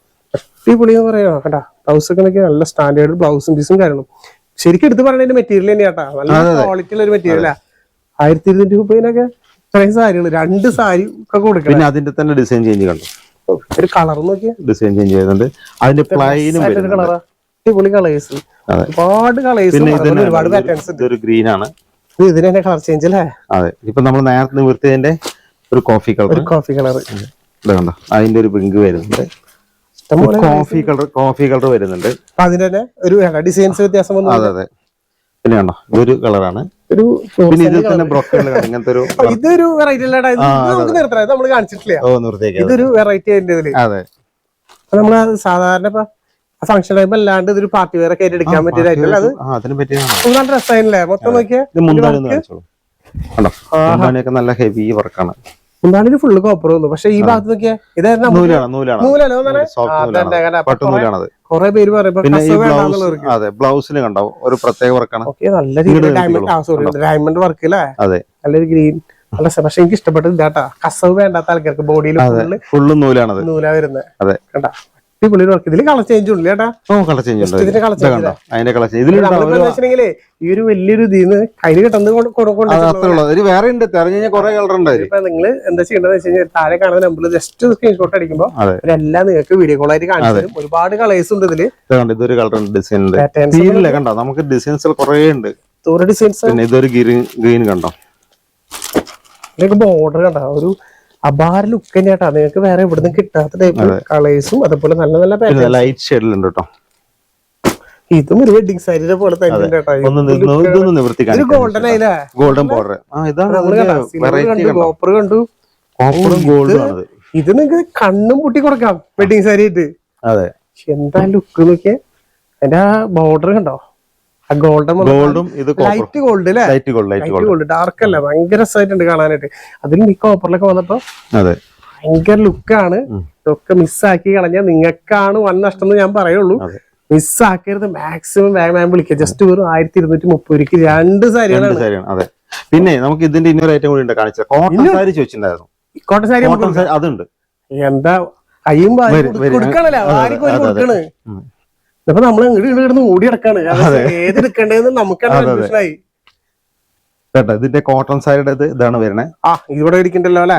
അടിപൊളി എന്ന് പറയാ കേട്ടാ ബ്ലൗസ് ഒക്കെ നല്ല സ്റ്റാൻഡേർഡ് ബ്ലൗസും പീസും കാര്യങ്ങളും. ശരിക്കും എടുത്ത് പറയുന്നതിന്റെ മെറ്റീരിയൽ തന്നെയാട്ടാ. നല്ല ക്വാളിറ്റിയുള്ള ഒരു മെറ്റീരിയലാ ആയിരത്തി ഇരുന്നൂറ്റി മുപ്പതിനൊക്കെ ഇത്രയും സാരികൾ രണ്ട് സാരി ഒക്കെ കൊടുക്കണം. പിന്നെ അതിന്റെ തന്നെ ഡിസൈൻ ചേഞ്ച് കണ്ടു? ഒരു കളർ നോക്കിയാ. ഡിസൈൻ ചേഞ്ച് ചെയ്യുന്നുണ്ട്. അതിന്റെ പ്ലൈനും അടിപൊളി കളേഴ്സ്. ഒരുപാട് കളേഴ്സ് ഒരുപാട് പാറ്റേൺസ് ഇതൊരു ഗ്രീൻ ആണ്. ഇത് ഇതിന് തന്നെ കളർ ചേഞ്ച് അല്ലേ? അതെ. ഇപ്പൊ നമ്മൾ നേരത്തെ നിവർത്തിയതിന്റെ ഒരു കോഫി കളർ ഒരു കോഫി കളർ കണ്ടോ? അതിന്റെ ഒരു പിങ്ക് വരുന്നുണ്ട്. കോഫി കളർ കോഫി കളർ വരുന്നുണ്ട്. അതിന്റെ തന്നെ ഒരു ഡിസൈൻസ് വ്യത്യാസം വന്നു അതെ അതെ. പിന്നെ കണ്ടോ ഇതൊരു കളറാണ് ഒരു ഇങ്ങനത്തെ ഒരു ഇതൊരു വെറൈറ്റി അല്ലടാ നിർത്തണം നമ്മൾ കാണിച്ചിട്ടില്ല. ഓ നിർത്തിയേക്ക് ഇതൊരു വെറൈറ്റി അതിന്റെ ഇതിൽ. അതെ. നമ്മൾ സാധാരണ ഇപ്പൊ ഫംഗ്ഷൻ ടൈം അല്ലാണ്ട് ഇതൊരു പാർട്ടി വേറെ കയറി എടുക്കാൻ പറ്റിയ ഐറ്റം അത്? നല്ല മൊത്തം നോക്കിയാൽ നല്ല ഹെവി വർക്കാണ് എന്താണ് ഇത് ഫുള്ള് കോപ്പർ വന്നു പക്ഷെ ഈ ഭാഗത്ത് നോക്കിയാ ഇതായിരുന്നു നൂലാണ് കുറെ പേര് അതെ ബ്ലൗസിന് ഒരു പ്രത്യേക വർക്കാണ്. നല്ല രീതിയിൽ ഡയമണ്ട് ഡയമണ്ട് വർക്ക് അല്ലേ? അതെ. നല്ലൊരു ഗ്രീൻ നല്ല സാർ പക്ഷെ എനിക്ക് ഇഷ്ടപ്പെട്ടത് ഇതാട്ടാ കസവ് വേണ്ടാത്ത ആൾക്കാർക്ക് ബോഡിയിൽ ഫുള്ള് നൂലാണ് നൂല വരുന്നത്. അതെ. കണ്ടാ? അടിപൊളി വർക്ക് ഇതിൽ കളർ ചേഞ്ച് ഉണ്ട്. ചേട്ടാ കളർ ചേഞ്ച് ഉണ്ട്? ഇതിന്റെ കളർ ചേഞ്ച് അതിന്റെ കളർ ചേഞ്ച് നമ്മളിപ്പോ ഈ ഒരു വലിയൊരു ഇതിന്ന് കയ്യിൽ കിട്ടുന്നത് ഒരു വേറെ ഉണ്ട്. തെരഞ്ഞു കുറെ കളർ ഉണ്ട് അതിൽ. ഇപ്പൊ നിങ്ങൾ എന്താ ചെയ്യേണ്ടത് വെച്ച് കഴിഞ്ഞാൽ താഴെ കാണുന്ന നമ്പറിൽ ജസ്റ്റ് സ്ക്രീൻഷോട്ട് അടിക്കുമ്പോൾ അതെ. നിങ്ങൾക്ക് വീഡിയോ കോൾ ആയിട്ട് കാണിച്ചു ഒരുപാട് കളേഴ്സ് ഉണ്ട് ഇതിൽ. ഇതൊരു കളർ ഡിസൈൻ ഉണ്ട്. പാറ്റേൺസ് തീരില്ല കണ്ടോ? നമുക്ക് ഡിസൈൻസ് കുറെ ഉണ്ട്. ഡിസൈൻസ് പിന്നെ ഇതൊരു ഗ്രീൻ ഗ്രീൻ കണ്ടോ? ബോർഡർ കണ്ടോ? ഒരു അപാര ലുക്ക് തന്നെയാട്ടാ. നിങ്ങൾക്ക് വേറെ ഇവിടുന്ന് കിട്ടാത്ത ടൈപ്പ് കളേഴ്സും അതുപോലെ നല്ല നല്ല പാറ്റേൺ ലൈറ്റ് ഷെയ്ഡിലുണ്ട് കേട്ടോ ഇതും ഒരു വെഡിങ് സാരിയുടെ പോലെ തന്നെ ഗോൾഡൻ ആയില്ലേ ഗോൾഡൻ ബോർഡർ കണ്ടോ? കണ്ടു കണ്ടോ? കോപ്പർ കണ്ടു. കോപ്പറും ഗോൾഡും ആണത്. ഇത് നിങ്ങൾക്ക് കണ്ണും പൂട്ടി കൊടുക്കാം വെഡിങ് സാരി ആയിട്ട്. എന്താ ലുക്ക് നോക്കിയേ? അതിന്റെ ബോർഡർ കണ്ടോ? ഗോൾഡും ഇത് ലൈറ്റ് ഗോൾഡ് അല്ലേ light gold light gold dark അല്ല? ഭയങ്കര രസമായിട്ടുണ്ട് കാണാനായിട്ട്. അതിലും ഈ കോപ്പറിലൊക്കെ വന്നപ്പോ അതെ. ഭയങ്കര ലുക്കാണ് ഇതൊക്കെ മിസ്സാക്കി കളഞ്ഞാൽ നിങ്ങൾക്കാണ് വൻ നഷ്ടം എന്ന് ഞാൻ പറയുള്ളൂ. മിസ്സാക്കരുത് മാക്സിമം വേഗം വിളിക്കുക ജസ്റ്റ് വെറും ആയിരത്തി ഇരുന്നൂറ്റി മുപ്പത് രൂപയ്ക്ക് രണ്ട് സാരികളാണ് അതെ. പിന്നെ നമുക്ക് ഇതിന്റെ ഇന്നൊരു ഐറ്റം കൂടി ഉണ്ട് കാണിച്ചത്. കോട്ടൺ സാരി ചോദിച്ചിട്ടുണ്ടായിരുന്നു. കോട്ടൺ സാരി അതുണ്ട്. എന്താ? കയ്യും. കൊടുക്കണല്ലേ. കൊടുക്കണ്. ഉം. ഇപ്പൊ നമ്മൾ ഇങ്ങോട്ട് കിടന്ന് ഓടി കിടക്കാണ് ഏത് നമുക്ക് കേട്ടോ ഇതിന്റെ കോട്ടൺ സൈഡ് ഇത് ഇതാണ് വരുന്നത് ആ ഇവിടെ ഇരിക്കണ്ടല്ലോ അല്ലെ?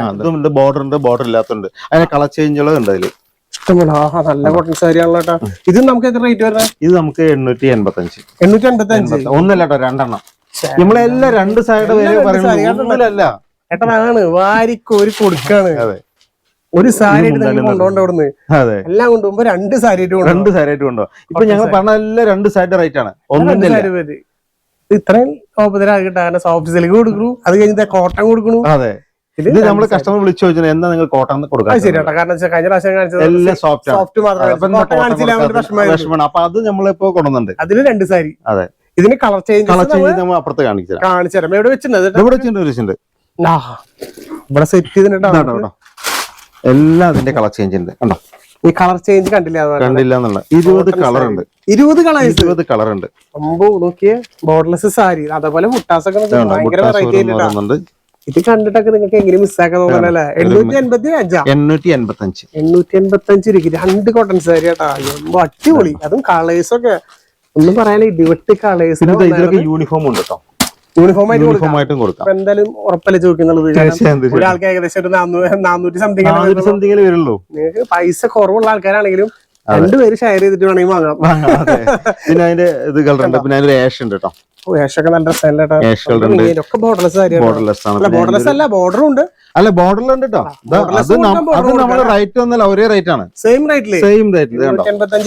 ബോർഡർ ഉണ്ട് ബോർഡർ ഇല്ലാത്തുണ്ട് അതിന്റെ കളർ ചേഞ്ചുകളും ഉണ്ട് അതിൽ. ആ നല്ല കോട്ടൺ സാരി ആണല്ലോ ഇത് നമുക്ക് എത്ര റേറ്റ് വരുന്നത്? ഇത് നമുക്ക് എണ്ണൂറ്റി എൺപത്തി അഞ്ച് എണ്ണൂറ്റി എൺപത്തി അഞ്ച് ഒന്നല്ല കേട്ടോ രണ്ടെണ്ണം. നമ്മളെല്ലാം രണ്ട് സൈഡ് വരെ പറയുന്നത് ഏട്ടനാണ് വാരിക്കോരി കൊടുക്കാണ്. അതെ. ഒരു സാരി കൊണ്ടുപോകണ്ട അവിടുന്ന്. എല്ലാം കൊണ്ടുപോകുമ്പോ രണ്ട് സാരി രണ്ട് സാരി ആയിട്ട് കൊണ്ടുപോകാം ഇപ്പൊ ഞങ്ങൾ പറഞ്ഞ എല്ലാം രണ്ട് സാരി റേറ്റ് ആണ്. ഒന്നിന്റെ ഇത്രയും ഓപ്പതരാ ഓഫീസിലേക്ക് സോഫ്റ്റ് സിൽക്ക് കൊടുക്കണു. അത് കഴിഞ്ഞിട്ട് കോട്ടൺ കൊടുക്കണു. അതെ. ഇത് നമ്മൾ കസ്റ്റമർ വിളിച്ചു ചോദിച്ചാൽ എന്താ നിങ്ങൾ കോട്ടൺ കൊടുക്കാം കൊടുക്കാൻ കാരണം കഴിഞ്ഞ പ്രാവശ്യം കാണിച്ചത് എല്ലാം സോഫ്റ്റ് സോഫ്റ്റ് മാത്രം കോട്ടൺ കാണിച്ചില്ല അവന്റെ വിഷമമായിരുന്നു വിഷമാണ് അപ്പൊ അത് നമ്മളിപ്പോ കൊണ്ടുവന്നുണ്ട് അതിന് രണ്ട് സാരി. അതെ. ഇതിന് കളർ ചേഞ്ച് കളർ ചേഞ്ച് നമ്മൾ അപ്പുറത്ത് കാണിച്ചു കാണിച്ചു തരാം. എവിടെ വെച്ചിട്ടുണ്ട്. ഇവിടെ വെച്ചിട്ടുണ്ട് ഇവിടെ സെറ്റ് ചെയ്തിട്ടുണ്ടോ. എല്ലാം അതിന്റെ കളർ ചേഞ്ച് ഉണ്ട്. കണ്ടോ? ഈ കളർ ചേഞ്ച് കണ്ടില്ല. കണ്ടില്ല എന്നുള്ള ഇരുപത് കളർ ഉണ്ട്. ഇരുപത് കളർ ഇരുപത് കളർ ഉണ്ട്. അമ്പോ നോക്കിയേ. ബോർഡർലെസ് സാരി. അതേപോലെ മുട്ടാസൊക്കെ ഇത് കണ്ടിട്ടൊക്കെ നിങ്ങൾക്ക് എങ്ങനെ മിസ്സാക്കാൻ തോന്നണല്ലേ എണ്ണൂറ്റി എൺപത്തി അഞ്ചാ എണ്ണൂറ്റി എൺപത്തി അഞ്ച്? എണ്ണൂറ്റി എൺപത്തി അഞ്ച് രൂപ രണ്ട് കോട്ടൺ സാരി കേട്ടാ. അടിപൊളി. അതും കളേഴ്സൊക്കെ ഒന്നും പറയാനില്ല ഇടിവെട്ട് കളേഴ്സ് ഇതിലൊക്കെ യൂണിഫോം ഉണ്ട് കേട്ടോ. യൂണിഫോം ആയിട്ട് കൊടുക്കാം. യൂണിഫോം ആയിട്ടും കൊടുക്കാം. എന്തായാലും ഉറപ്പല്ലേ ചോദിക്കുന്നുള്ളത്? ഒരാൾക്ക് ഏകദേശം ഒരു നാനൂറ് നാനൂറ്റി സംതിങ് സംതിങ്ങിൽ വരുള്ളൂ. നിങ്ങൾക്ക് പൈസ കുറവുള്ള ആൾക്കാരാണെങ്കിലും രണ്ടുപേര് ഷെയർ ചെയ്തിട്ട് വേണമെങ്കിൽ വാങ്ങാം. പിന്നെ അതിന്റെ ഇത് കളർ ഉണ്ട്. പിന്നെ അതിന്റെ ആഷ് ഉണ്ട് കേട്ടോ ബോർഡർലെസ് അല്ല ബോർഡർ ഉണ്ട്. അല്ല ഉണ്ട് കേട്ടോ അത് അത് നമ്മുടെ റേറ്റ് ഒന്നല്ല ഒരേ റേറ്റ് ആണ്. സെയിം റേറ്റിൽ സെയിം റേറ്റ് കണ്ടോ?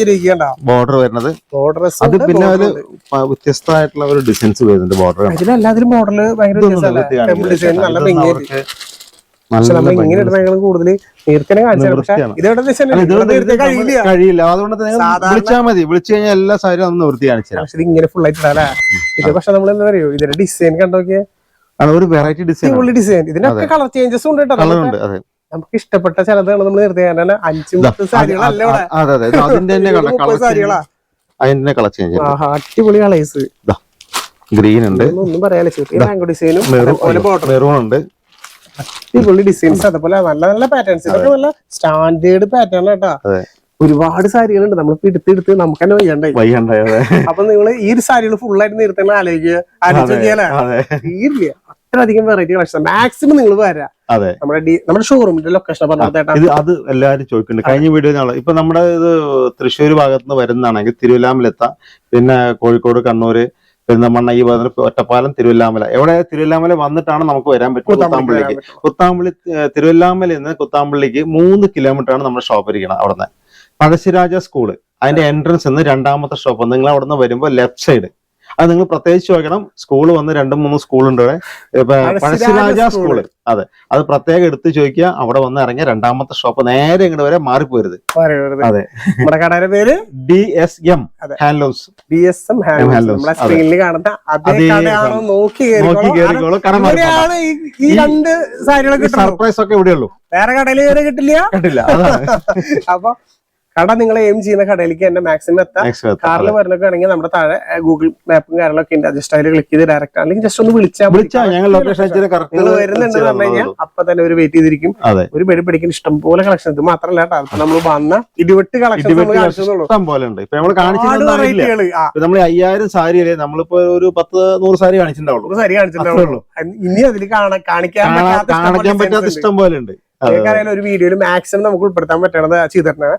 രൂപ കണ്ടോ ബോർഡർ വരുന്നത്. അത് പിന്നെ ഒരു വ്യത്യസ്തമായിട്ടുള്ള ഒരു ഡിസൈൻസ് വരുന്നുണ്ട് ബോർഡർ ഇതിലെല്ലാത്തിലും മോഡൽ ഭയങ്കര പക്ഷെ നമ്മൾ ഇങ്ങനെ കൂടുതൽ പക്ഷെ. ഇതെവിടെ കഴിയില്ല. കഴിയില്ല. അതുകൊണ്ട് വിളിച്ചാൽ മതി. വിളിച്ചു കഴിഞ്ഞാൽ എല്ലാ കാണിച്ചു പക്ഷെ ഇത് ഇങ്ങനെ ഫുൾ ആയിട്ട് ഇത് പക്ഷെ നമ്മൾ എന്താ പറയുക ഇതിന്റെ ഡിസൈൻ കണ്ടോക്കിയ അത് ഒരു വെറൈറ്റി ഡിസൈൻ ഇതിനൊക്കെ കളർ ചേഞ്ചസ് ഉണ്ട് കേട്ടോ. നമുക്ക് ഉണ്ട് അതെ. നമുക്ക് ഇഷ്ടപ്പെട്ട ചിലതാണ് നമ്മൾ നിർത്തി കാരണം അഞ്ചു പത്ത് സാരികളല്ല ഇവിടെ? അതെ അതെ. അതിന്റെ തന്നെ കളർ മുപ്പത് കളർ സാരികളാ. അതിന്റെ കളർ ചേഞ്ച് ആഹാ അടിപൊളി കളേഴ്സ് ഗ്രീൻ ഉണ്ട്. ഒന്നും പറയാലോ ഡിസൈനും മെറൂൺ ഉണ്ട്. അടിപൊളി ഡിസൈൻസ് അതുപോലെ നല്ല നല്ല പാറ്റേൺസ് ഇതൊക്കെ നല്ല സ്റ്റാൻഡേർഡ് പാറ്റേൺ കേട്ടോ. ഒരുപാട് സാരികളുണ്ട്. നമ്മളിപ്പോ എടുത്ത് എടുത്ത് നമുക്ക് തന്നെ വയ്യണ്ടായി വയ്യണ്ടായി അപ്പൊ നിങ്ങൾ ഈ ഒരു സാരികൾ ഫുൾ ആയിട്ട് നിർത്തണ ആലോചിക്കുക തീരില്ല. അത്രയധികം വെറൈറ്റി കളക്ഷൻ മാക്സിമം നിങ്ങൾ വരാം. അതെ. നമ്മുടെ നമ്മുടെ ഷോറൂമിന്റെ ലൊക്കേഷൻ ഇത് അത് എല്ലാവരും ചോദിക്കുന്നുണ്ട്. കഴിഞ്ഞ വീഡിയോ ഇപ്പൊ നമ്മുടെ ഇത് തൃശ്ശൂർ ഭാഗത്ത് നിന്ന് വരുന്നതാണെങ്കിൽ തിരുവല്ലാമലെത്താം പിന്നെ കോഴിക്കോട് കണ്ണൂര് പെരുന്തമണ്ണ ഈ ഭാഗത്ത് ഒറ്റപ്പാലം തിരുവല്ലാമല. എവിടെ? തിരുവല്ലാമല വന്നിട്ടാണ് നമുക്ക് വരാൻ പറ്റും കുത്താമ്പള്ളിക്ക്. കുത്താമ്പള്ളി തിരുവല്ലാമല നിന്ന് കുത്താമ്പള്ളിക്ക് മൂന്ന് കിലോമീറ്റർ ആണ് നമ്മുടെ ഷോപ്പ് ഇരിക്കുന്നത് അവിടുന്ന്. പഴശ്ശിരാജ സ്കൂൾ. അതിന്റെ എൻട്രൻസ് എന്ന് രണ്ടാമത്തെ ഷോപ്പ്. നിങ്ങൾ അവിടുന്ന് വരുമ്പോൾ ലെഫ്റ്റ് സൈഡ് അത് നിങ്ങൾ പ്രത്യേകിച്ച് നോക്കണം സ്കൂൾ വന്ന് രണ്ടും മൂന്നും സ്കൂളുണ്ട് ഇവിടെ. ഇപ്പൊ പഴശ്ശിരാജ സ്കൂൾ അതെ. അത് പ്രത്യേകം എടുത്ത് ചോദിക്കുക. അവിടെ വന്ന് ഇറങ്ങിയ രണ്ടാമത്തെ ഷോപ്പ് നേരെ ഇങ്ങോട്ട് വരെ മാറിപ്പോരുത്. അതെ. നമ്മുടെ കടയുടെ പേര്? D S M. Handlooms D S M handlooms. സ്ക്രീനിൽ കാണുന്ന. നോക്കി കേറിക്കോളൂ. കാരണം ഈ- രണ്ട് സാരികളൊക്കെ സർപ്രൈസ് ഒക്കെ ഇവിടെയുള്ളൂ. വേറെ കടയിൽ കിട്ടില്ല? കണ്ടില്ല അതാണ്. അപ്പൊ കട നിങ്ങൾ എയിം ചെയ്യുന്ന കടയിലേക്ക് തന്നെ മാക്സിമം എത്താം. കാറിൽ. വരുന്നൊക്കെ ആണെങ്കിൽ നമ്മുടെ താഴെ ഗൂഗിൾ മാപ്പും കാര്യങ്ങളൊക്കെ ഉണ്ട്. ജസ്റ്റ് അതിൽ ക്ലിക്ക് ചെയ്ത് ഡയറക്റ്റ് അല്ലെങ്കിൽ ജസ്റ്റ് ഒന്ന് വിളിച്ചാൽ നിങ്ങൾ വരുന്നുണ്ടെന്ന് പറഞ്ഞു കഴിഞ്ഞാൽ അപ്പൊ തന്നെ ഒരു വെയിറ്റ് ചെയ്തിരിക്കും. ഒരു ഒരു പഠിക്കുന്ന ഇഷ്ടം പോലെ കളക്ഷൻ ഇത് മാത്രമല്ല നമ്മൾ വന്ന ഇടിവെട്ട് കളക്ഷൻ പോലെ ഉണ്ട്. ഇപ്പൊ നമ്മൾ അയ്യായിരം സാരി അല്ലേ? നമ്മളിപ്പോ ഒരു പത്ത് നൂറ് സാരി കാണിച്ചിട്ടുണ്ടാവുള്ളൂ. ഒരു കാണിച്ചിട്ടുണ്ടാവുള്ളൂ. ഇനി അതിൽ കാണിക്കാൻ പറ്റാത്ത ഇഷ്ടം പോലെ ഉണ്ട്. നിങ്ങൾക്കറിയാലോ ഒരു വീഡിയോയിൽ മാക്സിമം നമുക്ക് ഉൾപ്പെടുത്താൻ പറ്റണത് ചെയ്തിട്ടാണ്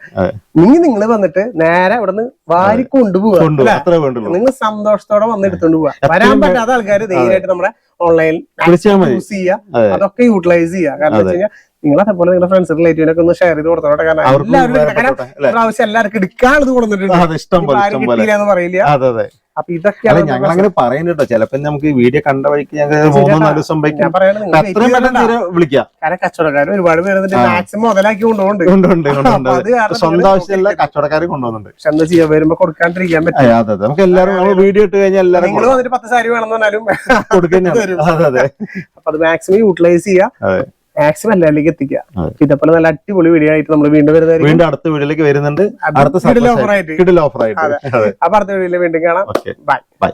നീ നിങ്ങൾ വന്നിട്ട് നേരെ അവിടെ നിന്ന് വാരി കൊണ്ടുപോവാ. കൊണ്ടു അല്ലേ? അത്രേ വേണ്ടുള്ളൂ. നിങ്ങൾ സന്തോഷത്തോടെ വന്ന് എടുത്തോണ്ട് പോവാ. വരാൻ പറ്റാത്ത ആൾക്കാർ ധൈര്യമായിട്ട് നമ്മുടെ ഓൺലൈൻ യൂസ് ചെയ്യുക അതെ. അതൊക്കെ യൂട്ടിലൈസ് ചെയ്യുക കാരണം അതെ. വെച്ച് കഴിഞ്ഞാൽ നിങ്ങൾ അതേപോലെ നിങ്ങളുടെ ഫ്രണ്ട്സ് റിലേറ്റീവിനൊക്കെ ഒന്ന് ഷെയർ ചെയ്ത് കൊടുത്തോട്ടെ. കാരണം? പ്രാവശ്യം എല്ലാവർക്കും എടുക്കാനുള്ളത് കൊടുത്തിട്ടുണ്ട് പോലെ പോലെ. പറയില്ല. അപ്പൊ ഇതൊക്കെയാണ് ഞങ്ങൾ അങ്ങനെ പറയുന്നുണ്ടോ ചിലപ്പോ നമുക്ക് വീഡിയോ കണ്ട വഴിക്ക് ഞങ്ങൾ വിളിക്കാം കാരണം കച്ചവടക്കാർ ഒരുപാട് പേര്. മാക്സിമം മുതലാക്കി കൊണ്ടുപോകുന്നുണ്ട്. സ്വന്തം നിങ്ങൾ ആവശ്യമില്ല കച്ചവടക്കാർ പക്ഷെ എന്താ വരുമ്പോ കൊടുക്കാണ്ടിരിക്കാൻ അതെ അതെ. നമുക്ക് എല്ലാവരും നമ്മൾ വീഡിയോ ഇട്ട് കഴിഞ്ഞാൽ എല്ലാവരും നിങ്ങൾ വന്നിട്ട് പത്ത് സാരി വേണമെന്ന് പറഞ്ഞാലും അപ്പൊ അത് മാക്സിമം യൂട്ടിലൈസ് ചെയ്യുക. മാക്സിമം എല്ലാവരിലേക്ക് എത്തിക്കുക. ഇതേപോലെ നല്ല അടിപൊളി വീഡിയോ ആയിട്ട് നമ്മൾ വീണ്ടും വരുന്നത് വീണ്ടും അടുത്ത വീഡിയോയിലേക്ക് വരുന്നുണ്ട്. അടുത്ത. ഓഫർ ആയിട്ട്. അപ്പൊ അടുത്ത വീഡിയോയിൽ വീണ്ടും കാണാം. Bye bye